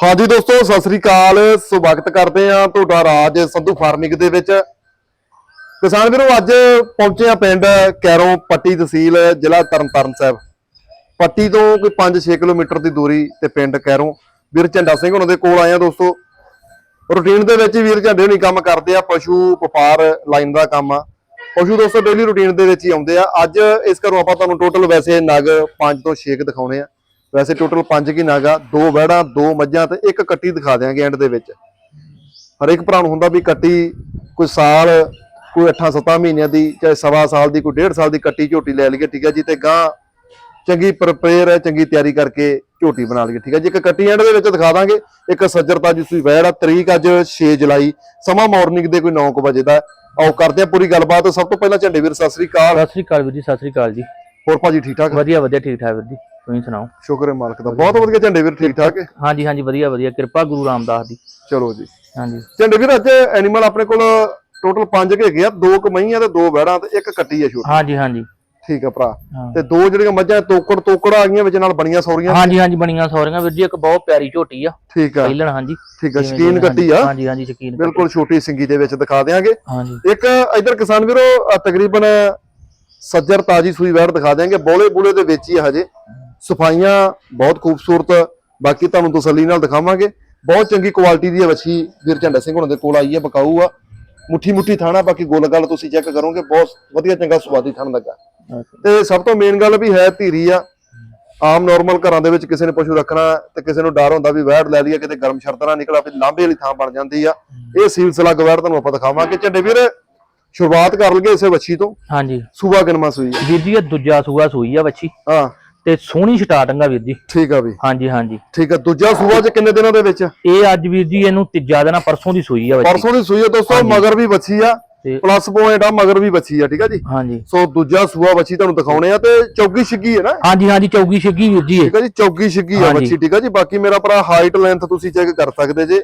ਹਾਂਜੀ ਦੋਸਤੋ, ਸਤਿ ਸ੍ਰੀ ਅਕਾਲ। ਸਵਾਗਤ ਕਰਦੇ ਆ ਤੁਹਾਡਾ ਰਾਜ ਸੰਧੂ ਫਾਰਮਿੰਗ ਦੇ ਵਿੱਚ। ਕਿਸਾਨ ਵੀਰੋ, ਅੱਜ ਪਹੁੰਚੇ ਆ ਪਿੰਡ ਕੈਰੋਂ ਪੱਟੀ ਤਹਿਸੀਲ, ਜ਼ਿਲ੍ਹਾ ਤਰਨਤਾਰਨ ਸਾਹਿਬ। ਪੱਟੀ ਤੋਂ ਕੋਈ 5-6 ਕਿਲੋਮੀਟਰ ਦੀ ਦੂਰੀ ਤੇ ਪਿੰਡ ਕੈਰੋਂ। ਵੀਰ ਝੰਡਾ ਸਿੰਘ ਉਹਨਾਂ ਦੇ ਕੋਲ ਆਏ ਆ ਦੋਸਤੋ। ਰੂਟੀਨ ਦੇ ਵਿੱਚ ਵੀਰ ਝੰਡੇ ਨਹੀਂ ਕੰਮ ਕਰਦੇ ਆ, ਪਸ਼ੂ, ਵਪਾਰ ਲਾਈਨ ਦਾ ਕੰਮ ਆ। ਪਸ਼ੂ ਦੋਸਤੋ ਡੇਲੀ ਰੂਟੀਨ ਦੇ ਵਿੱਚ ਹੀ ਆਉਂਦੇ ਆ। ਅੱਜ ਇਸ ਘਰੋਂ ਆਪਾਂ ਤੁਹਾਨੂੰ ਟੋਟਲ ਵੈਸੇ ਨਗ 5 ਤੋਂ 6 ਦਿਖਾਉਣੇ ਆ। ਵੈਸੇ ਟੋਟਲ 5 ਕੀ ਨਗ ਦੋ ਵਹਿੜਾਂ ਦੋ ਮੱਝਾਂ ਤੇ ਇੱਕ ਕੱਟੀ ਦਿਖਾ ਦਿਆਂਗੇ ਐਂਡ ਦੇ ਵਿੱਚ। ਹਰੇਕ ਭਰਾ ਨੂੰ ਹੁੰਦਾ ਵੀ ਕੱਟੀ ਕੋਈ ਸਾਲ ਕੋਈ 8-7 ਮਹੀਨਿਆਂ ਦੀ ਚਾਹੇ ਸਵਾ ਸਾਲ ਦੀ ਕੋਈ ਡੇਢ ਸਾਲ ਦੀ ਕੱਟੀ ਝੋਟੀ ਲੈ ਲਈਏ ਠੀਕ ਹੈ ਜੀ ਤੇ ਗਾਂ ਚੰਗੀ ਪ੍ਰਪੇਅਰ ਹੈ ਚੰਗੀ ਤਿਆਰੀ ਕਰਕੇ ਝੋਟੀ ਬਣਾ ਲਈਏ ਠੀਕ ਹੈ ਜੀ। ਇੱਕ ਕੱਟੀ ਐਂਡ ਦੇ ਵਿੱਚ ਦਿਖਾ ਦਾਂਗੇ ਇੱਕ ਸੱਜਰਤਾ ਜਿਸ ਦੀ ਵੈੜ ਆ ਤਰੀਕ ਅੱਜ 6 ਜੁਲਾਈ ਸਮਾਂ ਮਾਰਨਿੰਗ ਦੇ ਕੋਈ 9 ਵਜੇ ਦਾ। ਆਓ ਕਰਦੇ ਆ ਪੂਰੀ ਗੱਲਬਾਤ। ਸਭ ਤੋਂ ਪਹਿਲਾਂ ਝੰਡੇ ਵੀਰ ਸਤਿ ਸ੍ਰੀ ਅਕਾਲ। ਸਤਿ ਸ੍ਰੀ ਅਕਾਲ ਵੀਰ ਜੀ ਸਤਿ ਸ੍ਰੀ ਅਕਾਲ ਜੀ। ਹੋਰ ਭਾਜੀ ਠੀਕ ਠਾਕ? ਵਧੀਆ ਵਧੀਆ ਠੀਕ ਠਾਕ ਵੀਰ ਜੀ। ਤੁਸੀਂ ਸੁਣਾਓ? ਸ਼ੁਕਰ ਹੈ ਮਾਲਕ ਦਾ। ਬਹੁਤ ਵਧੀਆ ਝੰਡੇ ਵੀਰ ਠੀਕ ਠਾਕ ਹੈ? ਹਾਂਜੀ ਹਾਂਜੀ ਵਧੀਆ ਵਧੀਆ। ਕਿਰਪਾ ਗੁਰੂ ਰਾਮਦਾਸ ਦੀ। ਚਲੋ ਜੀ। ਹਾਂਜੀ। ਝੰਡੇ ਵੀਰ ਅੱਜ ਐਨੀਮਲ ਆਪਣੇ ਕੋਲ ਟੋਟਲ 5 ਕੇ ਹੈਗੇ ਆ। ਦੋ ਕਮਈਆਂ ਤੇ ਦੋ ਵੈੜਾਂ ਤੇ ਇੱਕ ਕੱਟੀ ਹੈ ਛੋਟੀ। ਹਾਂਜੀ ਹਾਂਜੀ। ਠੀਕ ਆ ਭਰਾ। ਤੇ ਦੋ ਜਿਹੜੀਆਂ ਮੱਝਾਂ ਤੋਕੜ ਤੋਕੜ ਆ ਗਈਆਂ ਵਿੱਚ ਨਾਲ ਬਣੀਆਂ ਸੌਰੀਆਂ। ਹਾਂਜੀ ਹਾਂਜੀ ਬਣੀਆਂ ਸੌਰੀਆਂ। ਵੀਰ ਜੀ ਇੱਕ ਬਹੁਤ ਪਿਆਰੀ ਝੋਟੀ ਆ। ਠੀਕ ਆ। ਪਹਿਲਣ ਹਾਂਜੀ। ਠੀਕ ਆ ਸ਼ਕੀਨ ਕੱਟੀ ਆ। ਹਾਂਜੀ ਹਾਂਜੀ ਸ਼ਕੀਨ ਬਿਲਕੁਲ ਛੋਟੀ ਸਿੰਗੀ ਦੇ ਵਿੱਚ ਦਿਖਾ ਹਾਂਜੀ। ਇੱਕ ਇਧਰ ਕਿਸਾਨ ਵੀਰੋ ਤਕਰੀਬਨ ਸੱਜਰ ਤਾਜੀ ਸੂਈ ਵੈੜ ਦਿਖਾ ਦਿਆਂਗੇ। ਬੋਲੇ ਬੂਲੇ ਦੇ ਵਿੱਚ ਹੀ ਹਜੇ। ਸਫਾਈਆਂ ਬਹੁਤ ਖੂਬਸੂਰਤ ਬਾਕੀ ਤੁਹਾਨੂੰ ਤਸੱਲੀ ਨਾਲ ਦਿਖਾਵਾਂਗੇ। ਬਹੁਤ ਚੰਗੀ ਕੁਆਲਿਟੀ ਦੀ ਹੈ ਵੱਛੀ ਵੀਰ ਝੰਡਾ ਸਿੰਘ ਹੁਣਾਂ ਦੇ ਕੋਲ ਆਈ ਹੈ ਬਕਾਊ ਆ। ਮੁੱਠੀ ਮੁੱਠੀ ਥਾਣਾ ਬਾਕੀ ਗੋਲ ਗੱਲ ਤੁਸੀਂ ਚੈੱਕ ਕਰੋਗੇ ਬਹੁਤ ਵਧੀਆ ਚੰਗਾ ਸਵਾਦੀ ਥਣ ਲੱਗਾ। ਤੇ ਸਭ ਤੋਂ ਮੇਨ ਗੱਲ ਵੀ ਹੈ ਧੀਰੀ ਆ। ਆਮ ਨਾਰਮਲ ਘਰਾਂ ਦੇ ਵਿੱਚ ਕਿਸੇ ਨੇ ਪਸ਼ੂ ਰੱਖਣਾ ਤੇ ਕਿਸੇ ਨੂੰ ਡਰ ਹੁੰਦਾ ਵੀ ਵੈੜ ਲੈ ਲਈਏ ਕਿਤੇ ਗਰਮ ਸ਼ਰਤ ਨਾ ਨਿਕਲ ਆਪੇ ਲਾਂਬੇ ਵਾਲੀ ਥਾਂ ਬਣ ਜਾਂਦੀ ਆ। ਇਹ ਸਿਲਸਿਲਾ ਗਵੈੜ ਤੁਹਾਨੂੰ ਆਪਾਂ ਦਿਖਾਵਾਂਗੇ। ਝੰਡੇ ਵੀਰ ਸ਼ੁਰੂਆਤ ਕਰ ਲਈਏ ਇਸੇ ਵੱਛੀ ਤੋਂ। ਹਾਂਜੀ। ਸੂਬਾ ਕਿਨਮਾ ਸੂਈ? ਆ ਵੀਰ ਜੀ ਇਹ ਦੂਜਾ ਸੂਆ ਸੂਈ ਆ ਬੱਚੀ ਹਾਂ। ਤੇ ਸੋਹਣੀ ਸਟਾਰਟਿੰਗ ਆ ਵੀਰ ਜੀ। ਠੀਕ ਆ ਵੀ। ਹਾਂਜੀ ਹਾਂਜੀ। ਠੀਕ ਆ ਦੂਜਾ ਸੂਬਾ ਚ ਕਿੰਨੇ ਦਿਨਾਂ ਦੇ ਵਿੱਚ? ਇਹ ਅੱਜ ਵੀਰ ਜੀ ਇਹਨੂੰ ਤੀਜਾ ਦਿਨ ਪਰਸੋਂ ਦੀ ਸੂਈ ਆ ਬੱਚੀ। ਪਰਸੋਂ ਦੀ ਸੂਈ ਆ ਦੋਸਤੋ ਮਗਰ ਵੀ ਵੱਛੀ ਆ ਪਲੱਸ ਪੁਆਇੰਟ ਆ ਮਗਰ ਵੀ ਵੱਛੀ ਆ ਠੀਕ ਆ ਜੀ? ਹਾਂਜੀ। ਸੋ ਦੂਜਾ ਸੂਆ ਵੱਛੀ ਤੁਹਾਨੂੰ ਦਿਖਾਉਣੇ ਆ ਤੇ ਚੌਗੀ ਛਿੱਗੀ ਹੈ ਨਾ? ਹਾਂਜੀ ਹਾਂਜੀ ਚੌਗੀ ਛਿੱਗੀ ਵੀਰ ਜੀ। ਠੀਕ ਆ ਜੀ ਚੌਗੀ ਛਿੱਗੀ ਆ। ਬੱਚੀ ਠੀਕ ਆ ਜੀ? ਬਾਕੀ ਮੇਰਾ ਭਰਾ ਹਾਈਟ ਲੈਂਥ ਤੁਸੀਂ ਚੈੱਕ ਕਰ ਸਕਦੇ ਜੇ।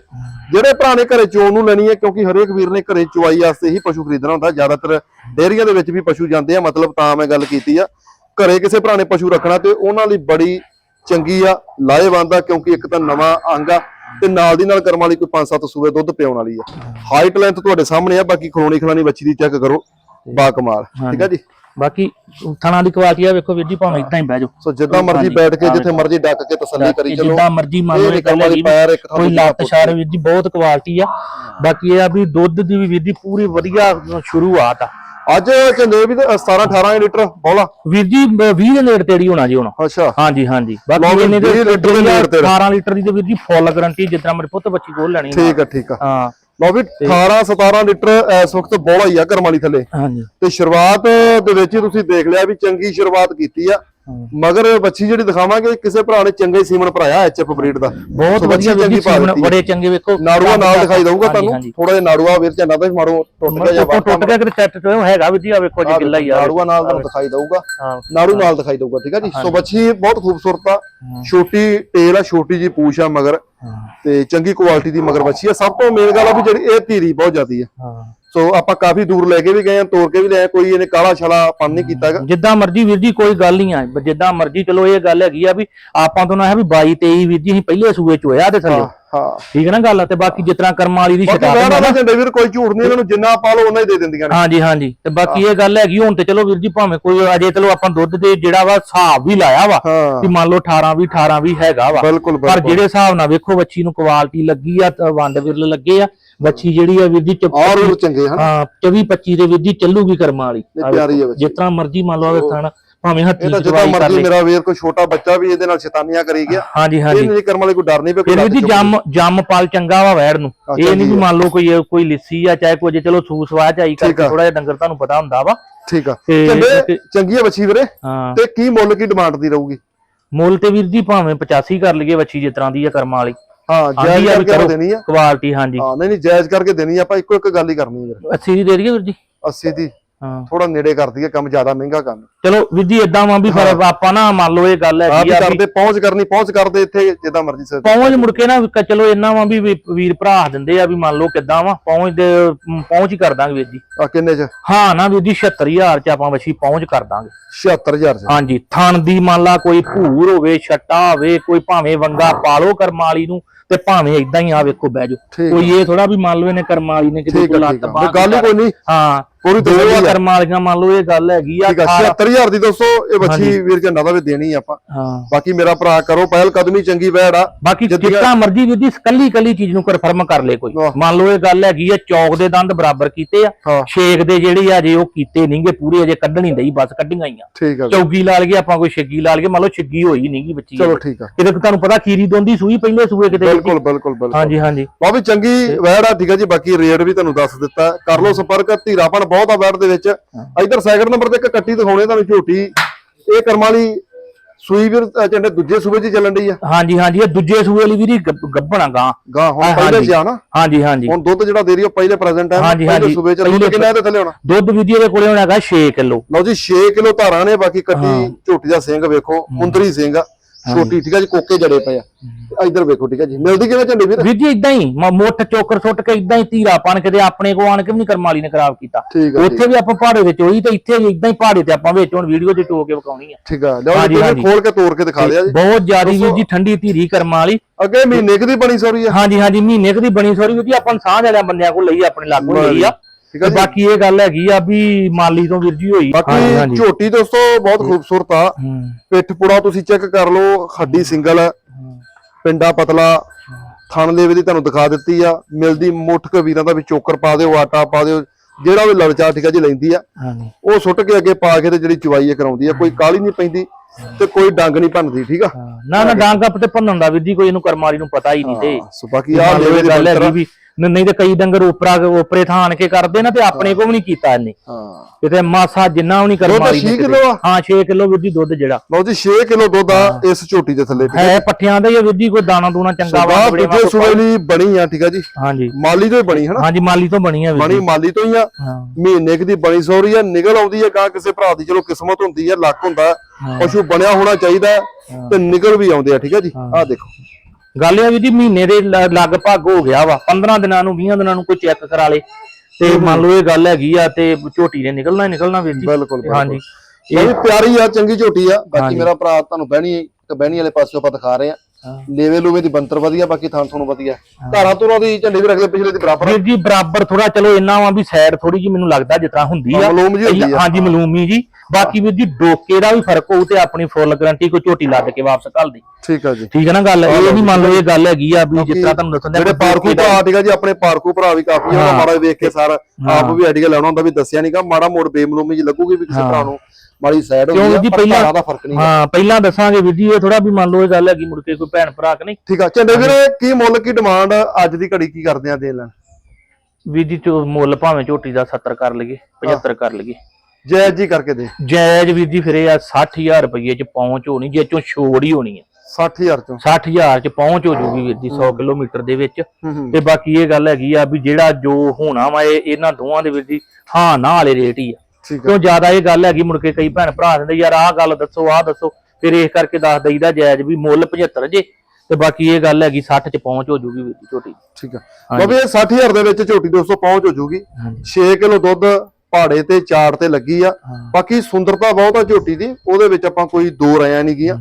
ਜਿਹੜੇ ਭਰਾ ਨੇ ਘਰੇ ਚੋਣ ਨੂੰ ਲੈਣੀ ਹੈ ਕਿਉਂਕਿ ਹਰੇਕ ਵੀਰ ਨੇ ਘਰੇ ਚੁਆਈ ਵਾਸਤੇ ਹੀ ਪਸ਼ੂ ਖਰੀਦਣਾ ਹੁੰਦਾ ਜ਼ਿਆਦਾਤਰ ਡੇਅਰੀਆਂ ਦੇ ਵਿੱਚ ਵੀ ਪਸ਼ੂ ਜਾਂਦੇ ਆ ਮਤਲਬ ਤਾਂ ਮੈਂ ਗੱਲ ਕੀਤੀ ਆ। ਘਰੇ ਕਿਸੇ ਭਰਾ ਨੇ ਪਸ਼ੂ ਰੱਖਣਾ ਤੇ ਉਹਨਾਂ ਲਈ ਬੜੀ ਚੰਗੀ ਆ ਲਾਹੇਵੰਦ ਆ ਕਿਉਂਕਿ ਇੱਕ ਤਾਂ ਨਵਾਂ ਅੰਗ ਆ ਤੇ ਨਾਲ ਦੀ ਨਾਲ ਕਰਮ ਵਾਲੀ ਕੋਈ 5-7 ਸੂਏ ਦੁੱਧ ਪਿਆਉਣ ਵਾਲੀ ਆ। ਹਾਈਟ ਲੈਂਥ ਤੁਹਾਡੇ ਸਾਹਮਣੇ ਆ ਬਾਕੀ ਖਲੋਣੀ ਖਲਾਣੀ ਬੱਚੀ ਦੀ ਚੈੱਕ ਕਰੋ ਬਾ ਕਮਾਲ ਠੀਕ ਆ ਜੀ? ਬਾਕੀ ਥਣਾ ਦੀ ਕੁਆਲਿਟੀ ਆ ਵੇਖੋ ਵੀਰ ਜੀ ਭਾਵੇਂ ਇਦਾਂ ਹੀ ਬਹਿ ਜਾਓ। ਸੋ ਜਿੱਦਾਂ ਮਰਜ਼ੀ ਬੈਠ ਕੇ ਜਿੱਥੇ ਮਰਜ਼ੀ ਡੱਕ ਕੇ ਤਸੱਲੀ ਕਰੀ ਚਲੋ। ਜਿੱਦਾਂ ਮਰਜ਼ੀ ਮੰਨ ਲਓ ਇਹ ਪੈਰ ਇੱਕ ਥਾਂ ਕੋਈ ਲੱਤ ਛਾਰ ਵੀਰ ਜੀ ਬਹੁਤ ਕੁਆਲਿਟੀ ਆ। ਬਾਕੀ ਇਹ ਆ ਵੀ ਦੁੱਧ ਦੀ ਵੀ ਵੀਰ ਜੀ ਪੂਰੀ ਵਧੀਆ ਸ਼ੁਰੂਆਤ ਆ। ਅੱਜ ਝੰਡੇ ਵੀ 17 18 ਲੀਟਰ ਬੋਲਾ। ਵੀਰ ਜੀ 20 ਦੇ ਨੇੜੇ ਤੇੜੀ ਹੋਣਾ ਜੀ ਹੁਣ। ਅੱਛਾ। ਹਾਂਜੀ ਹਾਂਜੀ। ਬਾਕੀ ਇਹਨੇ ਦੇ 20 ਲੀਟਰ ਦੇ ਨੇੜੇ ਤੇੜੇ। 18 ਲੀਟਰ ਦੀ ਤੇ ਵੀਰ ਜੀ ਫੁੱਲ ਗਾਰੰਟੀ ਜਿੱਦਾਂ ਮੇਰੇ ਪੁੱਤ ਬੱਚੀ ਕੋਲ ਲੈਣੀ। ਠੀਕ ਆ ਠੀਕ ਆ। ਹਾਂ। ਲਓ ਵੀ 18 17 ਲੀਟਰ ਇਸ ਵਕਤ ਬੋਲਾ ਹੀ ਆ ਕਰਮ ਵਾਲੀ ਥੱਲੇ। ਹਾਂਜੀ। ਤੇ ਸ਼ੁਰੂਆਤ ਦੇ ਵਿੱਚ ਹੀ ਤੁਸੀਂ ਦੇਖ ਲਿਆ ਵੀ ਚੰਗੀ ਸ਼ੁਰੂਆਤ ਕੀਤੀ ਆ। ਮਗਰ ਬੱਚੀ ਜਿਹੜੀ ਦਿਖਾਵਾਂਗੇ ਕਿਸੇ ਭਰਾ ਨੇ ਚੰਗਾ ਸੀਮਨ ਭਰਾਇਆ ਐਚਐਫ ਬਰੀਡ ਦਾ। ਬਹੁਤ ਵਧੀਆ ਚੰਗੀ ਸੀਮਨ। ਬੜੇ ਚੰਗੇ ਵੇਖੋ। ਨਾੜੂਆ ਨਾਲ ਦਿਖਾਈ ਦਊਗਾ ਤੁਹਾਨੂੰ। ਥੋੜਾ ਜਿਹਾ ਨਾੜੂਆ ਵੀਰ ਝੰਡਾ ਦਾ ਮਾਰੋ ਟੁੱਟ ਗਿਆ ਜਾਂ ਟੁੱਟ ਟੁੱਟ ਗਿਆ ਕਿ ਟੈਟ ਤੋਂ ਹੈਗਾ ਜੀ ਆ ਵੇਖੋ ਜੀ ਗਿੱਲਾ ਹੀ ਆ। ਨਾੜੂਆ ਨਾਲ ਤੁਹਾਨੂੰ ਦਿਖਾਈ ਦਊਗਾ। ਨਾੜੂ ਨਾਲ ਦਿਖਾਈ ਦਊਗਾ ਠੀਕ ਆ ਜੀ? ਸੋ ਬੱਚੀ ਬਹੁਤ ਖੂਬਸੂਰਤ ਆ। ਛੋਟੀ ਟੇਲ ਆ ਛੋਟੀ ਜੀ ਪੂਛ ਆ ਮਗਰ। ਤੇ ਚੰਗੀ ਕੁਆਲਿਟੀ ਦੀ ਮਗਰ ਬੱਚੀ ਆ। ਸਭ ਤੋਂ ਮੇਨ ਗੱਲ ਆ ਵੀ ਜਿਹੜੀ ਇਹ ਧੀਰੀ ਬਹੁਤ ਜ਼ਿਆਦੀ ਆ। ਹਾਂ। ਸੋ ਆਪਾਂ ਕਾਫੀ ਦੂਰ ਲੈ ਕੇ ਵੀ ਗਏ ਆ ਤੋੜ ਕੇ ਵੀ ਲਿਆਏ ਕੋਈ ਇਹਨੇ ਕਾਲਾ ਛਲਾ ਪਨ ਨਹੀਂ ਕੀਤਾਗਾ ਜਿੱਦਾਂ ਮਰਜ਼ੀ ਵੀਰ ਜੀ ਕੋਈ ਗੱਲ ਨਹੀਂ ਆ। ਜਿੱਦਾਂ ਮਰਜ਼ੀ ਚਲੋ ਇਹ ਗੱਲ ਹੈਗੀ ਆ ਵੀ ਆਪਾਂ ਤੋਂ ਨਾ ਹੈ ਵੀ 22 23 ਵੀਰ ਜੀ ਅਸੀਂ ਪਹਿਲੇ ਸੂਏ ਚ ਹੋਇਆ ਤੇ ਥੱਲੇ। ਹਾਂ। ਠੀਕ ਹੈ ਨਾ ਗੱਲ? ਤੇ ਬਾਕੀ ਤਰ੍ਹਾਂ ਕਰਮਾਂ ਵਾਲੀ ਦੀ ਬਾਕੀ ਸ਼ਿਕਾਇਤ ਦਾ ਝੰਡੇ ਵੀਰ ਕੋਈ ਝੂਠ ਨਹੀਂ ਇਹਨਾਂ ਨੂੰ ਜਿੰਨਾ ਪਾ ਲਓ ਉਹਨਾਂ ਹੀ ਦੇ ਦਿੰਦੀਆਂ ਨੇ। ਹਾਂਜੀ ਹਾਂਜੀ। ਤੇ ਬਾਕੀ ਇਹ ਗੱਲ ਹੈਗੀ ਹੁਣ ਤੇ ਚਲੋ ਵੀਰ ਜੀ ਭਾਵੇਂ ਕੋਈ ਅਜੇ ਚਲੋ ਆਪਾਂ ਦੁੱਧ ਦੇ ਜਿਹੜਾ ਵਾ ਹਿਸਾਬ ਵੀ ਲਾਇਆ ਵਾ ਹਾਂ। ਕਿ ਮੰਨ ਲਓ 18 ਵੀ 18 ਵੀ ਹੈਗਾ ਵਾ। ਬਿਲਕੁਲ ਪਰ ਬਿਲਕੁਲ। ਜਿਹੜੇ ਹਿਸਾਬ ਨਾਲ ਵੇਖੋ ਬੱਚੀ ਨੂੰ ਕੁਆਲਿਟੀ ਲੱਗੀ ਆ ਤਾਂ ਵੰਡ ਵਿਰਲ ਲੱਗੇ ਆ। ਬੱਚੀ ਜਿਹੜੀ ਆ ਵੀਰ ਜੀ ਚ- ਔਰ ਉਹ ਚੰਗੇ ਹਨ। ਹਾਂ 24 25 ਦੇ ਵੀਰ ਜੀ ਚੱਲੂਗੀ ਕਰਮਾਂ ਵਾਲੀ। ਇਹ ਪਿਆਰੀ ਹੈ ਬੱਚੀ ਜਿਸ ਤਰ੍ਹਾਂ ਮਰਜ਼ੀ ਮੰਨ ਲਓ ਆਵੇ ਥਣ ਭਾਵੇਂ ਹੱਥੀ ਇਹ ਤਾਂ ਜਿੱਦਾਂ ਮਰਜ਼ੀ ਮੇਰਾ ਵੀਰ ਕੋਈ ਛੋਟਾ ਬੱਚਾ ਵੀ ਇਹਦੇ ਨਾਲ ਸ਼ੈਤਾਨੀਆਂ ਕਰੀ ਗਿਆ। ਹਾਂਜੀ ਹਾਂਜੀ। ਨਹੀਂ ਕਰਮ ਵਾਲੇ ਕੋਈ ਡਰ ਨਹੀਂ ਕੋਈ ਵੀ ਜੀ ਜੰਮ ਜੰਮ ਪਲ ਚੰਗਾ ਵਾ ਵੈੜ ਨੂੰ। ਇਹ ਨਹੀਂ ਚੰਗੀ ਵੀ। ਮੰਨ ਲਓ ਕੋਈ ਕੋਈ ਲਿੱਸੀ ਆ ਚਾਹੇ ਕੋਈ ਜੇ ਚਲੋ ਸੂਸ ਵਾਹ ਚਾਈ। ਕਰਕੇ ਥੋੜਾ ਜਿਹਾ ਡੰਗਰ ਤੁਹਾਨੂੰ ਪਤਾ ਹੁੰਦਾ ਵਾ। ਠੀਕ ਆ। ਚੰਗੀ ਹੈ ਬੱਚੀ ਵੀਰੇ। ਤੇ ਕੀ ਮੁੱਲ ਕੀ ਡਿਮਾਂਡ ਦੀ ਰਹੂਗੀ? ਮੁੱਲ ਤੇ ਵੀਰ ਜੀ ਭਾਵੇਂ 85 ਕਰ ਲਈਏ ਬੱਚੀ ਜਿਸ ਤਰ੍ਹਾਂ ਦੀ ਆ ਕਰਮਾਂ ਵਾਲੀ। ਹਾਂ ਜਾਇਜ਼ ਕਰਕੇ। ਦੇਣੀ ਆ। ਕੁਆਲਿਟੀ ਹਾਂਜੀ। ਹਾਂ ਨਹੀਂ ਨਹੀਂ ਜਾਇਜ਼ ਕਰਕੇ ਦੇਣੀ ਆ, ਆਪਾਂ ਇੱਕੋ ਇੱਕ ਗੱਲ ਹੀ ਕਰਨੀ ਵੀਰੇ। 80 ਦੀ ਦੇ ਦਈਏ ਵੀਰ ਜੀ? 80 ਦੀ। ਹਾਂ। ਥੋੜਾ ਨੇੜੇ ਕਰਦੀ ਹੈ ਕੰਮ ਜ਼ਿਆਦਾ ਮਹਿੰਗਾ ਕੰਮ। ਚਲੋ ਵੀਰ ਜੀ ਇਦਾਂ ਵਾ ਵੀ ਫਿਰ ਆਪਾਂ ਨਾ ਮੰਨ ਲਓ ਇਹ ਗੱਲ ਆਪ ਹੀ ਆ ਵੀ ਕਰਦੇ ਪਹੁੰਚ ਕਰਨੀ ਪਹੁੰਚ ਕਰਦੇ ਇੱਥੇ ਜਿੱਦਾਂ ਮਰਜ਼ੀ ਸਰ। ਪਹੁੰਚ ਮੁੜ ਕੇ ਨਾ ਚਲੋ ਇੰਨਾ ਵਾ ਵੀ ਵੀਰ ਭਰਾ ਦਿੰਦੇ ਆ ਵੀ ਮੰਨ ਲਓ ਕਿੱਦਾਂ ਵਾ ਪਹੁੰਚ ਦੇ ਪਹੁੰਚ ਹੀ ਕਰ ਦਾਂਗੇ ਵੀਰ ਜੀ। ਆ ਕਿੰਨੇ ਚ? ਹਾਂ ਨਾ ਵੀਰ ਜੀ 76000 ਚ ਆਪਾਂ ਵਛੀ ਪਹੁੰਚ ਕਰ ਦਾਂਗੇ। 76000 ਚ। ਹਾਂਜੀ ਥਣ ਦੀ ਮੰਨ ਲਾ ਕੋਈ ਭੂਰ ਹੋਵੇ ਛੱਟਾ ਹੋਵੇ ਕੋਈ ਭਾਵੇਂ ਵੰਗਾ ਪਾਲੋ ਕਰਮਾਲੀ ਨੂੰ ਤੇ ਭਾਵੇਂ ਇਦਾਂ ਹੀ ਆ ਵੇਖੋ ਬਹਿ ਜਾਓ। ਕੋਈ ਇਹ ਥੋੜਾ ਵੀ ਮੰਨ ਲਓ ਇਹਨੇ ਕਰਮਾਲੀ ਨੇ ਕਿਤੇ ਕੋਈ ਹੈ ਲੱਤ ਹੈ ਬਾਂਹ ਗੱਲ ਹੀ ਕੋਈ ਨਹੀਂ ਹਾਂ। ਪੂਰੀ ਦੋ ਤਸੱਲੀ ਹੈ ਕਰਮਾਲੀਆਂ ਮੰਨ ਲਓ ਇਹ ਗੱਲ ਹੈਗੀ ਆ ਠੀਕ ਹੈ 76000 ਦੀ ਦੋਸਤੋ ਇਹ ਬੱਚੀ ਵੀਰ ਝੰਡਾ ਦਾ ਵੀ ਦੇਣੀ ਆ ਆਪਾਂ। ਹਾਂ। ਬਾਕੀ ਮੇਰਾ ਭਰਾ ਕਰੋ ਪਹਿਲ ਕਦਮੀ ਚੰਗੀ ਵੈੜ ਆ। ਬਾਕੀ ਜਿੱਦਾਂ ਮਰਜ਼ੀ ਵੀਰ ਜੀ ਕੱਲੀ ਕੱਲੀ ਚੀਜ਼ ਨੂੰ ਕਨਫਰਮ ਕਰ ਲੇ ਕੋਈ। ਵਾਹ। ਮੰਨ ਲਓ ਇਹ ਗੱਲ ਹੈਗੀ ਆ ਚੌਕ ਦੇ ਦੰਦ ਬਰਾਬਰ ਕੀਤੇ ਆ ਛੇਕ ਦੇ ਜਿਹੜੇ ਆ ਜੇ ਉਹ ਕੀਤੇ ਨਹੀਂਗੇ ਪੂਰੇ ਅਜੇ ਕੱਢਣੀ ਨਹੀਂ ਬਸ ਕੱਢੀਆਂ ਹੀ ਆ। ਠੀਕ ਹੈ ਚੌਗੀ ਲਾ ਲਈਏ ਆਪਾਂ ਕੋਈ ਛਿੱਗੀ ਲਾ ਲਈਏ ਮੰਨ ਲਓ ਛਿੱਗੀ ਹੋਈ ਨਹੀਂਗੀ ਬੱਚੀ। ਚਲੋ ਠੀਕ ਆ। ਕਿਤੇ ਤੁਹਾਨੂੰ ਪਤਾ ਖੀਰੀ ਦੋਂਦੀ ਸੂਈ ਪਹਿਲੇ ਸੂਏ ਕਿਤੇ ਬਿਲਕੁਲ ਬਿਲਕੁਲ ਬਿਲਕੁਲ। ਹਾਂਜੀ ਹਾਂਜੀ। ਵੀ ਚੰਗੀ ਵੈੜ ਆ ਠੀਕ ਆ ਜੀ ਬਾਕੀ ਰੇਟ ਵੀ ਤੁਹਾਨੂੰ ਦੱਸ ਦਿੱਤਾ। ਕਰ ਲਓ ਸੰਪਰਕ ਧੀਰਾਪਣ ਬਹੁਤ ਆ ਵੈੜ ਦੇ ਵਿੱਚ। ਇਧਰ ਸੈਕਿੰਡ ਨੰਬਰ ਤੇ ਇੱਕ ਕੱਟੀ ਦਿਖਾਉਣੇ ਤੁਹਾਨੂੰ ਝੋਟੀ। ਇਹ ਕਰਮ ਵਾਲੀ ਸੂਈ ਵੀਰ ਚੰਡੇ ਦੂਜੇ ਸੂਬੇ 'ਚ ਚੱਲਣ ਡਈ ਆ। ਹਾਂਜੀ ਹਾਂਜੀ ਇਹ ਦੂਜੇ ਸੂਏ ਲਈ ਵੀਰੀ ਗੱਬ- ਗੱਭਣਾ ਗਾਂ। ਗਾਂ ਹੁਣ ਪਹਿਲੇ। ਜਿਆ ਨਾ। ਹਾਂਜੀ ਹਾਂਜੀ। ਹੁਣ ਦੁੱਧ ਜਿਹੜਾ ਦੇ ਰਹੀ ਉਹ ਪਹਿਲੇ ਪ੍ਰੈਜ਼ੈਂਟ ਹੈ ਹਾਂਜੀ, ਪਹਿਲੇ ਹਾਂਜੀ। ਸੂਬੇ 'ਚ। ਦੁੱਧ ਕਿੰਨਾ ਇਹਦੇ ਥੱਲੇ ਹੋਣਾ? ਦੁੱਧ ਵੀਰ ਜੀ ਇਹਦੇ ਕੋਲੇ ਹੁਣ ਹੈਗਾ 6 ਕਿਲੋ। ਲਓ ਜੀ 6 ਕਿਲੋ ਧਾਰਾਂ ਨੇ ਬਾਕੀ ਕੱਟੀ ਝੋਟੀ ਦਾ ਸਿੰਘ ਵੇਖੋ ਮੁੰਦਰੀ ਸਿੰਘ ਆ। ਛੋਟੀ ਠੀਕ ਆ ਜੀ ਕੋਕੇ ਜੜੇ ਪਏ ਆ। ਇੱਧਰ ਵੇਖੋ ਠੀਕ ਆ ਜੀ ਮਿਲਦੀ ਕਿਵੇਂ ਝੰਡੀ ਵੀਰ? ਵੀਰ ਜੀ ਇਦਾਂ ਹੀ ਮ- ਮੁੱਠ ਚੋਕਰ ਸੁੱਟ ਕੇ ਇਦਾਂ ਹੀ ਧੀਰਾ ਪਾਣ ਕਿਤੇ ਆਪਣੇ ਕੋ ਆਣ ਕੇ ਵੀ ਨਹੀਂ ਕਰਮਾਲੀ ਨੇ ਖਰਾਬ ਕੀਤਾ। ਠੀਕ ਆ ਠੀਕ। ਉੱਥੇ ਵੀ ਆਪਾਂ ਪਹਾੜੇ ਵਿੱਚ ਹੋਈ ਤੇ ਇੱਥੇ ਵੀ ਇਦਾਂ ਹੀ ਪਹਾੜੇ ਤੇ ਆਪਾਂ ਵਿੱਚ ਹੁਣ ਵੀਡੀਓ 'ਚ ਟੋ ਕੇ ਵਿਖਾਉਣੀ ਆ। ਠੀਕ ਆ ਲਓ ਹਾਂਜੀ, ਜੀ ਹਾਂਜੀ। ਖੋਲ ਕੇ ਤੋੜ ਕੇ ਦਿਖਾ ਦਿਆ ਜੀ। ਬਹੁਤ ਜ਼ਿਆਦਾ ਵੀਰ ਜੀ ਠੰਡੀ ਧੀਰੀ ਕਰਮਾਂ ਵਾਲੀ। ਅੱਗੇ ਮਹੀਨੇ ਕੁ ਦੀ ਬਣੀ ਸੌਰੀ ਆ। ਹਾਂਜੀ ਹਾਂਜੀ ਮਹੀਨੇ ਕੁ ਦੀ ਬਣੀ ਸੋਰੀ ਵੀਰ ਜੀ ਆਪਾਂ ਨੂੰ ਸਾਂਝ ਵਾਲਿਆਂ ਬੰਦਿਆਂ ਕੋਲ ਲਈ ਆਪਣੇ ਲਾਗੋਂ ਲਈ ਆ। ਠੀਕ ਤੇ ਜੀ? ਬਾਕੀ ਇਹ ਗੱਲ ਹੈਗੀ ਆ ਵੀ ਮਾਲੀ ਤੋਂ ਵੀਰ ਜੀ ਹੋਈ। ਬਾਕੀ ਝੋਟੀ ਦੋਸਤੋ ਬਹੁਤ ਖੂਬਸੂਰਤ ਆ। ਹੂੰ। ਪਿੱਠ ਪੁੜਾ ਤੁਸੀਂ ਚੈੱਕ ਕਰ ਲਓ ਹੱਡੀ ਸਿੰਗਲ। ਪਿੰਡਾ ਪਤਲਾ। ਥਣ ਲੇਵੇ ਦੀ ਤੁਹਾਨੂੰ ਦਿਖਾ ਦਿੱਤੀ ਆ। ਮਿਲਦੀ ਮੁੱਠ ਕੇ ਵੀਰਾਂ ਦਾ ਵੀ ਚੋਕਰ ਪਾ ਦਿਓ ਆਟਾ ਪਾ ਦਿਓ ਜਿਹੜਾ ਵੀ ਲੜਚਾ ਠੀਕ ਆ ਜੀ ਲੈਂਦੀ ਆ। ਉਹ ਸੁੱਟ ਕੇ ਅੱਗੇ ਪਾ ਕੇ ਤੇ ਜਿਹੜੀ ਚਵਾਈ ਇਹ ਕਰਾਉਂਦੀ ਆ। ਕੋਈ ਕਾਲੀ ਨਹੀਂ ਪੈਂਦੀ ਤੇ ਕੋਈ ਡੰਗ ਨਹੀਂ ਭੰਨਦੀ ਠੀਕ ਆ। ਨਾ ਨਾ ਡਾਂਗ ਕੱਪ ਤੇ ਭੰਨਣ ਦਾ ਵੀਰ ਜੀ ਕੋਈ ਇਹਨੂੰ ਕਰਮਾਲੀ ਨੂੰ ਪਤਾ ਹੀ ਨਹੀਂ ਤੇ। ਸੋ ਬਾਕੀ ਆ ਲੇਵੇ ਦੀ ਗੱਲ ਵੀ ਨਹੀਂ ਤੇ ਕਈ ਡੰਗਰ ਉਪਰਾ ਉਪਰੇ ਥਾਂ ਆਣ ਕੇ ਕਰਦੇ ਨਾ ਤੇ ਆਪਣੇ ਕੋ ਵੀ ਨਹੀਂ ਕੀਤਾ ਇਹਨੇ। ਹਾਂ। ਕਿਤੇ ਮਾਸਾ ਜਿੰਨਾ ਵੀ ਨਹੀਂ ਦੁੱਧ ਕਰਮਾਲੀ ਛੇ ਨੇ ਕਿਤੇ। ਕਿਲੋ ਆ? ਹਾਂ 6 ਕਿਲੋ ਵੀਰ ਜੀ ਦੁੱਧ ਜਿਹੜਾ। ਲਓ ਜੀ 6 ਕਿਲੋ ਦੁੱਧ ਆ ਇਸ ਝੋਟੀ ਦੇ ਥੱਲੇ ਹੈ ਪੱਠਿਆਂ ਦਾ ਹੀ ਵੀਰ ਜੀ ਕੋਈ ਦਾਣਾ ਦੂਣਾ ਚੰਗਾ ਵਾ ਦੂਜੇ ਸੂਏ ਲਈ ਬਣੀ ਆ ਠੀਕ ਆ ਜੀ। ਹਾਂਜੀ। ਮਾਲੀ ਤੋਂ ਹੀ ਬਣੀ ਹਨਾ? ਹਾਂਜੀ ਮਾਲੀ ਤੋਂ ਬਣੀ ਆ ਵੀਰ ਬਣੀ ਮਾਲੀ ਤੋਂ ਹੀ ਆ। ਹਾਂ। ਮਹੀਨੇ ਕੁ ਦੀ ਬਣੀ ਸੌਰੀ ਆ ਨਿਕਲ ਆਉਂਦੀ ਆ ਗਾਂ ਕਿਸੇ ਭਰਾ ਦੀ ਚਲੋ ਕਿਸਮਤ ਹੁੰਦੀ ਆ ਲੱਕ ਹੁੰਦਾ ਹਾਂ। ਪਸ਼ੂ ਬਣਿਆ ਹੋਣਾ ਚਾਹੀਦਾ ਹੈ, ਤੇ ਨਿਕਲ ਵੀ ਆਉਂਦੇ ਆ ਠੀਕ ਆ ਜੀ। ਆਹ ਦੇਖੋ। ਗੱਲ ਇਹ ਵੀਰ ਜੀ ਮਹੀਨੇ ਦੇ ਲ- ਲਗਭਗ ਹੋ ਗਿਆ ਵਾ 15 ਦਿਨਾਂ ਨੂੰ 20 ਦਿਨਾਂ ਨੂੰ ਕੋਈ ਚੈੱਕ ਕਰਾ ਲੇ। ਤੇ ਮੰਨ ਲਓ ਇਹ ਗੱਲ ਹੈਗੀ ਆ ਤੇ ਝੋਟੀ ਨੇ ਨਿਕਲਣਾ ਹੀ ਨਿਕਲਣਾ ਵੀਰ ਜੀ। ਬਿਲਕੁਲ ਬਿਲਕੁਲ। ਹਾਂਜੀ। ਇਹ ਵੀ ਪਿਆਰੀ ਆ ਚੰਗੀ ਝੋਟੀ ਆ। ਬਾਕੀ ਮੇਰਾ ਭਰਾ ਤੁਹਾਨੂੰ ਬਹਿਣੀ ਬਹਿਣੀ ਵਾਲੇ ਪਾਸੇ ਆਪਾਂ ਦਿਖਾ ਰਹੇ ਆ। ਹਾਂ। ਲੇਵੇ ਲੂਵੇ ਦੀ ਬੰਤਰ ਵਧੀਆ ਬਾਕੀ ਥਾਂ ਤੁਹਾਨੂੰ ਵਧੀਆ। ਧਾਰਾਂ ਤੁਰਾਂ ਦੀ ਝੰਡੇ ਵੀ ਰੱਖਦੇ ਪਿਛਲੇ ਦੀ ਬਰਾਬਰ। ਵੀਰ ਜੀ ਬਰਾਬਰ ਥੋੜਾ ਚਲੋ ਇੰਨਾ ਵਾ ਵੀ ਸਾਈਡ ਥੋੜੀ ਜੀ ਮੈਨੂੰ ਲੱਗਦਾ ਜਿਸ ਤਰ੍ਹਾਂ ਹੁੰਦੀ ਆ। ਮਲੂਮ ਜਿਹੀ ਹੁੰਦੀ ਆ। ਹਾਂਜੀ ਮਲੂਮੀ ਜੀ। ਬਾਕੀ ਵੀਰ ਜੀ ਡੋਕੇ ਦਾ ਵੀ ਫ਼ਰਕ ਹੋਊ ਤੇ ਆਪਣੀ ਫੁੱਲ ਗਾਰੰਟੀ ਕੋਈ ਝੋਟੀ ਲੱਦ ਕੇ ਵਾਪਸ ਘੱਲ ਦੇ। ਠੀਕ ਆ ਜੀ। ਠੀਕ ਹੈ ਨਾ ਗੱਲ? ਇਹ ਨਹੀਂ ਮੰਨ ਲਓ ਇਹ ਗੱਲ ਹੈਗੀ ਆ ਵੀ ਜਿਸ ਤਰ੍ਹਾਂ ਤੁਹਾਨੂੰ ਦੱਸਣ ਜਿਹੜੇ ਪਾਰਕੂ ਭਰਾ ਠੀਕ ਆ ਜੀ ਆਪਣੇ ਪਾਰਕੂ ਭਰਾ ਵੀ ਕਾਫੀ ਆ ਮਾੜਾ ਵੇਖ ਕੇ ਸਾਰ ਆਪ ਵੀ ਆਈਡੀਆ ਲਾਉਣਾ ਹੁੰਦਾ ਵੀ ਦੱਸਿਆ ਨਹੀਂਗਾ ਮਾੜਾ ਮੋੜ ਬੇਮਲੂਮੀ ਜੀ ਲੱਗੂਗੀ ਵੀ ਕਿਸੇ ਭਰਾ ਨੂੰ। ਮਾੜੀ ਸਾਈਡ ਹੁੰਦੀ ਕਿਉਂ ਆ ਜੀ ਪਰ ਪਹਿਲਾਂ- ਦਾ ਫ਼ਰਕ ਨਹੀਂ ਹਾਂ ਪਹਿਲਾਂ ਦੱਸਾਂਗੇ ਵੀਰ ਜੀ ਇਹ ਥੋੜਾ ਵੀ ਮੰਨ ਲਓ ਇਹ ਗੱਲ ਹੈਗੀ ਮੁੜ ਕੇ ਕੋਈ ਭੈਣ ਭਰਾ ਕਿ ਨਹੀਂ? ਠੀਕ ਆ। ਝੰਡੇ ਵੀਰੇ ਕੀ ਮੁੱਲ ਕੀ ਡਿਮਾਂਡ ਅੱਜ ਦੀ ਘੜੀ ਕੀ ਕਰਦੇ ਆ ਦੇ ਲੈਣ? ਵੀਰ ਜੀ ਮੁੱਲ ਭਾਵੇਂ ਝੋਟੀ ਦਾ 70 ਕਰ ਲਈਏ 75 ਕਰ ਲਈਏ। ਜਾਇਜ਼ ਜੀ ਕਰਕੇ ਦੇ। ਜਾਇਜ਼ ਵੀਰ ਜੀ ਫਿਰ ਇਹ ਆ 60000 ਰੁਪਏ ਚ ਪਹੁੰਚ ਹੋਣੀ ਜੇ ਚੋਂ ਛੋੜ ਹੀ ਹੋਣੀ ਆ। 60000 ਚੋਂ। 60000 ਚ ਪਹੁੰਚ ਹੋ ਜੂਗੀ ਵੀਰ ਜੀ 100 ਕਿਲੋਮੀਟਰ ਦੇ ਵਿੱਚ। ਹੂੰ ਹੂੰ। ਤੇ ਬਾਕੀ ਇਹ ਗੱਲ ਹੈਗੀ ਆ ਵੀ ਜਿਹੜਾ ਜੋ ਹੋਣਾ ਵਾ ਇਹ ਇਹਨਾਂ ਦੋਵਾਂ ਦੇ ਵਿੱਚ ਦੀ ਹਾਂ ਨਾ ਵਾਲੇ ਰੇਟ ਹੀ ਆ। ਕਿਉਂ ਜ਼ਿਆਦਾ ਇਹ ਗੱਲ ਹੈਗੀ ਮੁੜ ਕੇ ਕਈ ਭੈਣ ਭਰਾ ਦਿੰਦੇ ਯਾਰ ਆਹ ਗੱਲ ਦੱਸੋ ਆਹ ਦੱਸੋ। ਫਿਰ ਇਸ ਕਰਕੇ ਦੱਸ ਦਈਦਾ ਜਾਇਜ਼ ਵੀ ਮੁੱਲ 75 ਜੇ। ਤੇ ਬਾਕੀ ਇਹ ਗੱਲ ਹੈਗੀ 60 ਚ ਪਹੁੰਚ ਹੋ ਜੂਗੀ ਜੀ ਝੋਟੀ। ਠੀਕ ਆ। ਬਾਬੇ ਇਹ 60000 ਦੇ ਵਿੱਚ ਝੋਟੀ ਦੋਸਤੋ ਪਹੁੰਚ ਹੋ ਜੂਗੀ। 6 ਕਿਲੋ ਦੁੱਧ ਪਹਾੜੇ ਤੇ ਚਾੜ ਤੇ ਲੱਗੀ ਆ। ਬਾਕੀ ਸੁੰਦਰਤਾ ਬਹੁਤ ਆ ਝੋਟੀ ਦੀ ਉਹਦੇ ਵਿੱਚ ਆਪਾਂ ਕੋਈ ਦੋ ਰਾਇਆਂ ਨਹੀਂ ਗੀਆਂ।